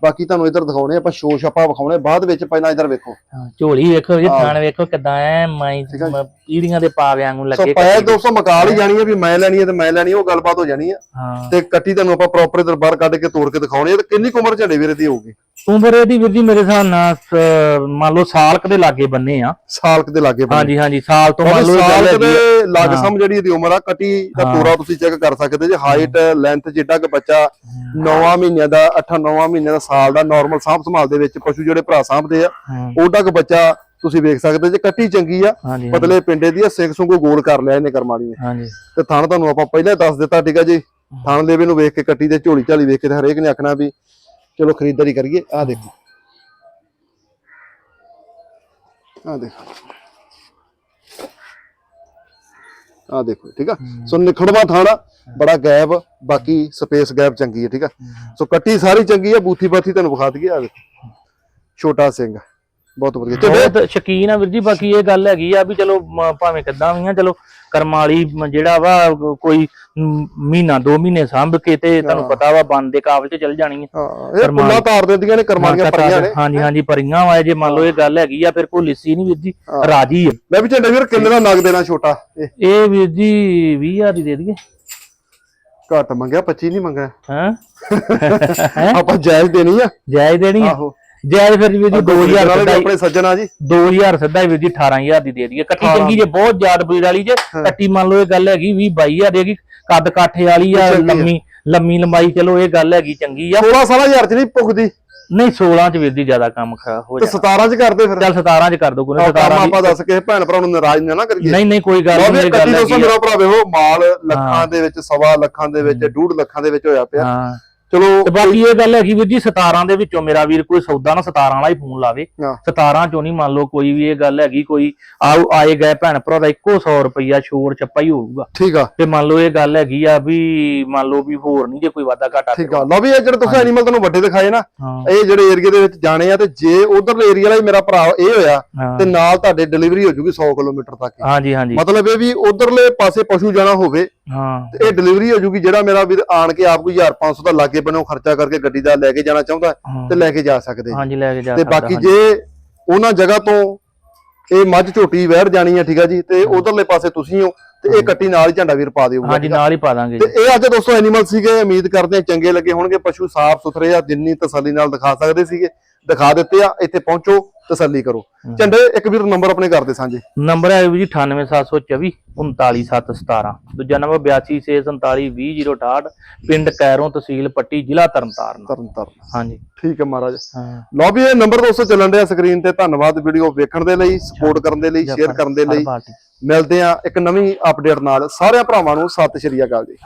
ਬਾਕੀ ਤੁਹਾਨੂੰ ਇਧਰ ਦਿਖਾਉਣੇ ਆਪਾਂ ਸ਼ੋ ਛਪਾ ਵਿਖਾਉਣੇ ਬਾਅਦ ਵਿੱਚ ਪਹਿਲਾਂ ਇਧਰ ਵੇਖੋ। ਝੋਲੀ ਵੇਖੋ ਜੀ ਥਾਣ ਵੇਖੋ ਕਿਦਾਂ ਐ ਮਾਈ ਪੀੜੀਆਂ ਦੇ ਪਾਵੇ ਵਾਂਗੂ ਸੋ ਲੱਗੇ ਪਾਇਆ ਦੋਸਤੋ ਮਕਾਲ ਹੀ ਜਾਣੀ ਹੈ ਵੀ ਮੈਂ ਲੈਣੀ ਹੈ ਤੇ ਮੈਂ ਲੈਣੀ ਉਹ ਗੱਲਬਾਤ ਹੋ ਜਾਣੀ ਹੈ। ਤੇ ਕੱਟੀ ਤੁਹਾਨੂੰ ਆਪਾਂ ਪ੍ਰੋਪਰ ਇਧਰ ਬਾਹਰ ਕੱਢ ਕੇ ਤੋੜ ਕੇ ਦਿਖਾਉਣੀ ਹੈ ਤੇ ਕਿੰਨੀ ਉਮਰ ਝੰਡੇ ਵੀਰੇ ਦੀ ਹੋਊਗੀ? ਉਮਰ ਇਹਦੀ ਵੀਰ ਜੀ ਮੇਰੇ ਹਿਸਾਬ ਨਾਲ ਸ- ਮੰਨ ਲਓ ਸਾਲ ਕੁ ਦੇ ਲਾਗੇ ਬੰਨੇ ਆ। ਸਾਲ ਕੁ ਦੇ ਲਾਗੇ ਬੰਨੇ। ਹਾਂਜੀ ਹਾਂਜੀ ਸਾਲ ਤੋਂ ਮੰਨ ਲਓ ਇਹ ਗੱਲ ਸਾਲ ਹੈਗੀ ਦੇ। ਲੱਗ ਸਮ ਜਿਹੜੀ ਇਹਦੀ ਉਮਰ ਆ ਕੱਟੀ ਦਾ। ਪੂਰਾ ਤੁਸੀਂ ਚੈੱਕ ਕਰ ਸਕਦੇ ਜੇ ਹਾਈਟ ਲੈਂਥ ਜਿੱਡਾ ਕਿ ਬੱਚਾ 9 ਮਹੀਨਿਆਂ ਦਾ 8-9 ਮਹੀਨਿਆਂ ਦਾ ਸਾਲ ਦਾ ਨਾਰਮਲ ਸਾਂਭ ਸੰਭਾਲ ਦੇ ਵਿੱਚ ਪਸ਼ੂ ਜਿਹੜੇ ਭਰਾ ਸਾਂਭਦੇ ਆ ਉਹਦਾ ਕਿ ਬੱਚਾ ਤੁਸੀਂ ਵੇਖ ਸਕਦੇ ਜੇ ਕੱਟੀ ਚੰਗੀ ਆ ਪਤਲੇ ਪਿੰਡੇ ਦੀ ਆ ਸਿੰਘ ਸੁੰਗੂ ਗੋਲ ਕਰ ਲਿਆ ਇਹਨੇ ਕਰਮਾਲੀ ਨੇ ਹਾਂਜੀ। ਤੇ ਥਣ ਤੁਹਾਨੂੰ ਆਪਾਂ ਪਹਿਲਾਂ ਹੀ ਦੱਸ ਦਿੱਤਾ ਠੀਕ ਆ ਜੀ? ਥਣ ਲੇਵੇ ਨੂੰ ਵੇਖ ਕੇ ਕੱਟੀ ਦੇ ਝੋਲੀ ਝਾਲੀ ਵੇਖ ਕੇ ਤੇ ਹਰੇਕ ਨੇ ਆਖਣਾ ਵੀ ਚਲੋ ਖਰੀਦਦਾਰੀ ਕਰੀਏ। ਆਹ ਦੇਖੋ। ਆਹ ਦੇਖੋ। ਆਹ ਦੇਖੋ ਠੀਕ ਆ? ਸੋ ਨਿਖੜਵਾ ਥਾਣਾ ਬੜਾ ਗੈਪ ਬਾਕੀ ਸਪੇਸ ਗੈਪ ਚੰਗੀ ਹੈ ਠੀਕ ਆ? ਸੋ ਕੱਟੀ ਸਾਰੀ ਚੰਗੀ ਆ ਬੂਥੀ ਬਾਥੀ ਤੁਹਾਨੂੰ ਵਿਖਾ ਦਈਏ ਆ ਦੇਖੋ। ਛੋਟਾ ਸਿੰਘ ਬਹੁਤ ਵਧੀਆ। ਬਹੁਤ ਸ਼ਕੀਨ ਆ ਵੀਰ ਜੀ ਬਾਕੀ ਇਹ ਗੱਲ ਹੈਗੀ ਆ ਵੀ ਚਲੋ ਭਾਵੇਂ ਕਿੱਦਾਂ ਵੀ ਆ ਚਲੋ ਕਰਮਾਲੀ ਜਿਹੜਾ ਵਾ ਕੋਈ ਮਹੀਨਾ ਦੋ ਮਹੀਨੇ ਸਾਂਭ ਕੇ ਤੇ ਤੁਹਾਨੂੰ ਪਤਾ ਵਾ ਬੰਦ ਦੇ ਕਾਬਲ ਚ ਚਲ ਜਾਣੀ ਹੈ ਹਾਂ ਇਹ ਪੁੱਲਾ ਤਾਰ ਦਿੰਦੀਆਂ ਨੇ ਕਰਮਾਲੀਆਂ ਪਰੀਆਂ ਨੇ। ਹਾਂਜੀ ਹਾਂਜੀ ਪਰੀਆਂ ਵਾ ਜੇ ਮੰਨ ਲਓ ਇਹ ਗੱਲ ਹੈਗੀ ਆ ਫਿਰ ਕੋਈ ਲਿੱਸੀ ਨਹੀਂ ਵੀਰ ਜੀ ਰਾਜੀ ਆ। ਮੈਂ ਵੀ ਝੰਡੇ ਵੀਰ ਕਿੰਨੇ ਦਾ ਨਗ ਦੇਣਾ ਛੋਟਾ? ਇਹ ਵੀਰ ਜੀ 20000 ਦੀ ਦੇ ਦਈਏ। ਘੱਟ ਮੰਗਿਆ 25 ਨਹੀਂ ਮੰਗਿਆ। ਹਾਂ? ਆਪਾਂ ਜਾਇਜ਼ ਦੇਣੀ ਆ। ਜਾਇਜ਼ ਦੇਣੀ ਆਹੋ। ਜਾਇਜ਼ ਫਿਰ ਵੀਰ ਜੀ 2000 ਨਾਲੇ ਵੀ ਸਿੱਧਾ ਹੀ ਆਪਣੇ ਸੱਜਣਾ ਜੀ। 2000 ਸਿੱਧਾ ਹੀ ਵੀਰ ਜੀ 18000 ਦੀ ਦੇ ਦਈਏ। ਕੱਟੀ ਚੰਗੀ ਜੇ ਬਹੁਤ ਜ਼ਿਆਦਾ ਬਰੀਡ ਵਾਲੀ ਜੇ। ਕੱਟੀ ਮੰਨ ਲਓ ਇਹ ਗੱਲ ਹੈਗੀ 20 22000 ਦੀ ਹੈਗੀ ਕੱਦ ਕਾਠੇ ਵਾਲੀ ਆ। ਲੰਮੀ ਲੰਮੀ ਲੰਬਾਈ ਚਲੋ ਇਹ ਗੱਲ ਹੈਗੀ ਚੰਗੀ ਆ। 16 ਸਾਲਾਂ ਹਜ਼ਾਰ ਚ ਨਹੀਂ ਪੁੱਗਦੀ ਨਹੀਂ 16 ਚ ਵੀਰ ਜੀ ਜ਼ਿਆਦਾ ਕੰਮ ਖਰਾ ਹੋ ਤੇ ਜਾਣਾ। 17 ਚ ਕਰਦੇ ਫਿਰ। ਚੱਲ 17 ਚ ਕਰ ਦੋ ਕੋਈ ਆਹ ਕੰਮ 17 ਆਪਾਂ ਦੱਸ ਕੇ ਭੈਣ ਭਰਾ ਨੂੰ ਨਾਰਾਜ਼ ਨਾ ਨਾ ਕਰੀਏ। ਨਹੀਂ ਨਹੀਂ ਕੋਈ ਗੱਲ ਨਹੀਂ ਗੱਲ ਆ। ਮੇਰਾ ਭਰਾ ਵੇਖੋ ਮਾਲ ਲੱਖਾਂ ਦੇ ਵਿੱਚ ਸਵਾ ਲੱਖਾਂ ਦੇ ਵਿੱਚ ਡੂਢ ਲੱਖਾਂ ਦੇ ਵਿੱਚ ਹੋਇਆ ਪਿਆ। ਹਾਂ। ਚਲੋ ਤੇ ਬਾਕੀ ਇਹ ਗੱਲ ਹੈਗੀ ਵੀਰ ਜੀ 17 ਦੇ ਵਿੱਚੋਂ ਮੇਰਾ ਵੀਰ ਕੋਈ ਸੌਦਾ ਨਾ 17 ਵਾਲਾ ਹੀ ਫੋਨ ਲਾਵੇ। ਹਾਂ। 17 ਚੋਂ ਨਹੀਂ ਮੰਨ ਲਓ ਕੋਈ ਵੀ ਇਹ ਗੱਲ ਹੈਗੀ ਕੋਈ ਆਉ ਆਏ ਗਏ ਭੈਣ ਭਰਾ ਦਾ ਇੱਕੋ 100 ਰੁਪਈਆ ਛੋੜ ਛੱਪਾ ਹੀ ਹੋਊਗਾ। ਠੀਕ ਆ। ਤੇ ਮੰਨ ਲਓ ਇਹ ਗੱਲ ਹੈਗੀ ਆ ਵੀ ਮੰਨ ਲਓ ਵੀ ਹੋਰ ਨਹੀਂ ਜੇ ਕੋਈ ਵਾਧਾ ਘਾਟਾ ਠੀਕ ਆ। ਲਓ ਵੀ ਇਹ ਜਿਹੜੇ ਤੁਸੀਂ ਐਨੀਮਲ ਤੁਹਾਨੂੰ ਵੱਡੇ ਦਿਖਾਏ ਨਾ ਹਾਂ। ਇਹ ਜਿਹੜੇ ਏਰੀਆ ਦੇ ਵਿੱਚ ਜਾਣੇ ਆ ਤੇ ਜੇ ਉਧਰਲੇ ਏਰੀਆ ਵਾਲਾ ਹੀ ਮੇਰਾ ਭਰਾ ਇਹ ਹੋਇਆ ਹਾਂ। ਤੇ ਨਾਲ ਤੁਹਾਡੇ ਡਿਲੀਵਰੀ ਹੋ ਜੂਗੀ 100 ਕਿਲੋਮੀਟਰ ਤੱਕ। ਹੀ। ਹਾਂਜੀ ਹਾਂਜੀ। ਮਤਲਬ ਇਹ ਵੀ ਉਧਰਲੇ ਪਾਸੇ ਪਸ਼ੂ ਜਾਣਾ ਹੋਵੇ ਹਾਂ ਤੇ ਇਹ ਡਿਲੀਵਰੀ ਹੋ ਜੂਗੀ ਜਿਹੜਾ ਮੇਰਾ ਵੀਰ ਆਣ ਕੇ ਆਪ ਕੋਈ 1500 ਦਾ ਲਾਗੇ ਬਣੋ ਖਰਚਾ ਕਰਕੇ ਗੱਡੀ ਦਾ ਲੈ ਕੇ ਜਾਣਾ ਚਾਹੁੰਦਾ। ਤੇ ਲੈ ਕੇ ਜਾ ਸਕਦੇ ਹਾਂਜੀ ਲੈ ਕੇ ਜਾ ਤੇ ਬਾਕੀ। ਜੇ ਉਹਨਾਂ ਜਗ੍ਹਾ ਤੋਂ ਇਹ ਮੱਝ ਝੋਟੀ ਵਹਿੜ ਜਾਣੀ ਹੈ ਠੀਕ ਆ ਜੀ ਤੇ ਉਧਰਲੇ ਪਾਸੇ ਤੁਸੀਂ ਹੋ ਤੇ ਇਹ ਕੱਟੀ ਨਾਲ ਹੀ ਝੰਡਾ ਵੀਰ ਪਾ ਦਿਓ ਹਾਂਜੀ ਨਾਲ ਹੀ ਪਾ ਦਾਂਗੇ ਤੇ ਇਹ ਅੱਜ ਦੋਸਤੋ ਐਨੀਮਲ ਸੀਗੇ ਉਮੀਦ ਕਰਦੇ ਹਾਂ ਚੰਗੇ ਲੱਗੇ ਹੋਣਗੇ ਪਸ਼ੂ ਸਾਫ਼ ਸੁਥਰੇ ਆ ਜਿੰਨੀ ਤਸੱਲੀ ਨਾਲ ਦਿਖਾ ਸਕਦੇ ਸੀਗੇ ਦਿਖਾ ਦਿੱਤੇ ਆ ਇੱਥੇ ਪਹੁੰਚੋ ਤਸੱਲੀ ਕਰੋ। ਝੰਡੇ ਇੱਕ ਵੀਰ ਨੰਬਰ ਆਪਣੇ ਕਰਦੇ ਸਾਂਝੇ। ਨੰਬਰ ਹੈ ਜੀ 98724 39717 ਦੂਜਾ ਨੰਬਰ 8264420068 ਪਿੰਡ ਕੈਰੋਂ ਤਹਿਸੀਲ ਪੱਟੀ ਜ਼ਿਲ੍ਹਾ ਤਰਨਤਾਰਨ। ਤਰਨ ਤਾਰਨ ਹਾਂਜੀ। ਠੀਕ ਹੈ ਮਹਾਰਾਜ। ਲਓ ਵੀ ਇਹ ਨੰਬਰ ਦੋਸਤੋ ਚੱਲਣ ਡਿਆ ਸਕਰੀਨ ਤੇ ਧੰਨਵਾਦ ਵੀਡੀਓ ਵੇਖਣ ਦੇ ਲਈ ਸਪੋਰਟ ਕਰਨ ਦੇ ਲਈ ਸ਼ੇਅਰ ਕਰਨ ਦੇ ਲਈ। ਮਿਲਦੇ ਆ ਇੱਕ ਨਵੀਂ ਅਪਡੇਟ ਨਾਲ। ਸਾਰਿਆਂ ਭਰਾਵਾਂ ਨੂੰ ਸਤਿ ਸ਼੍ਰੀ ਅਕਾਲ ਜੀ।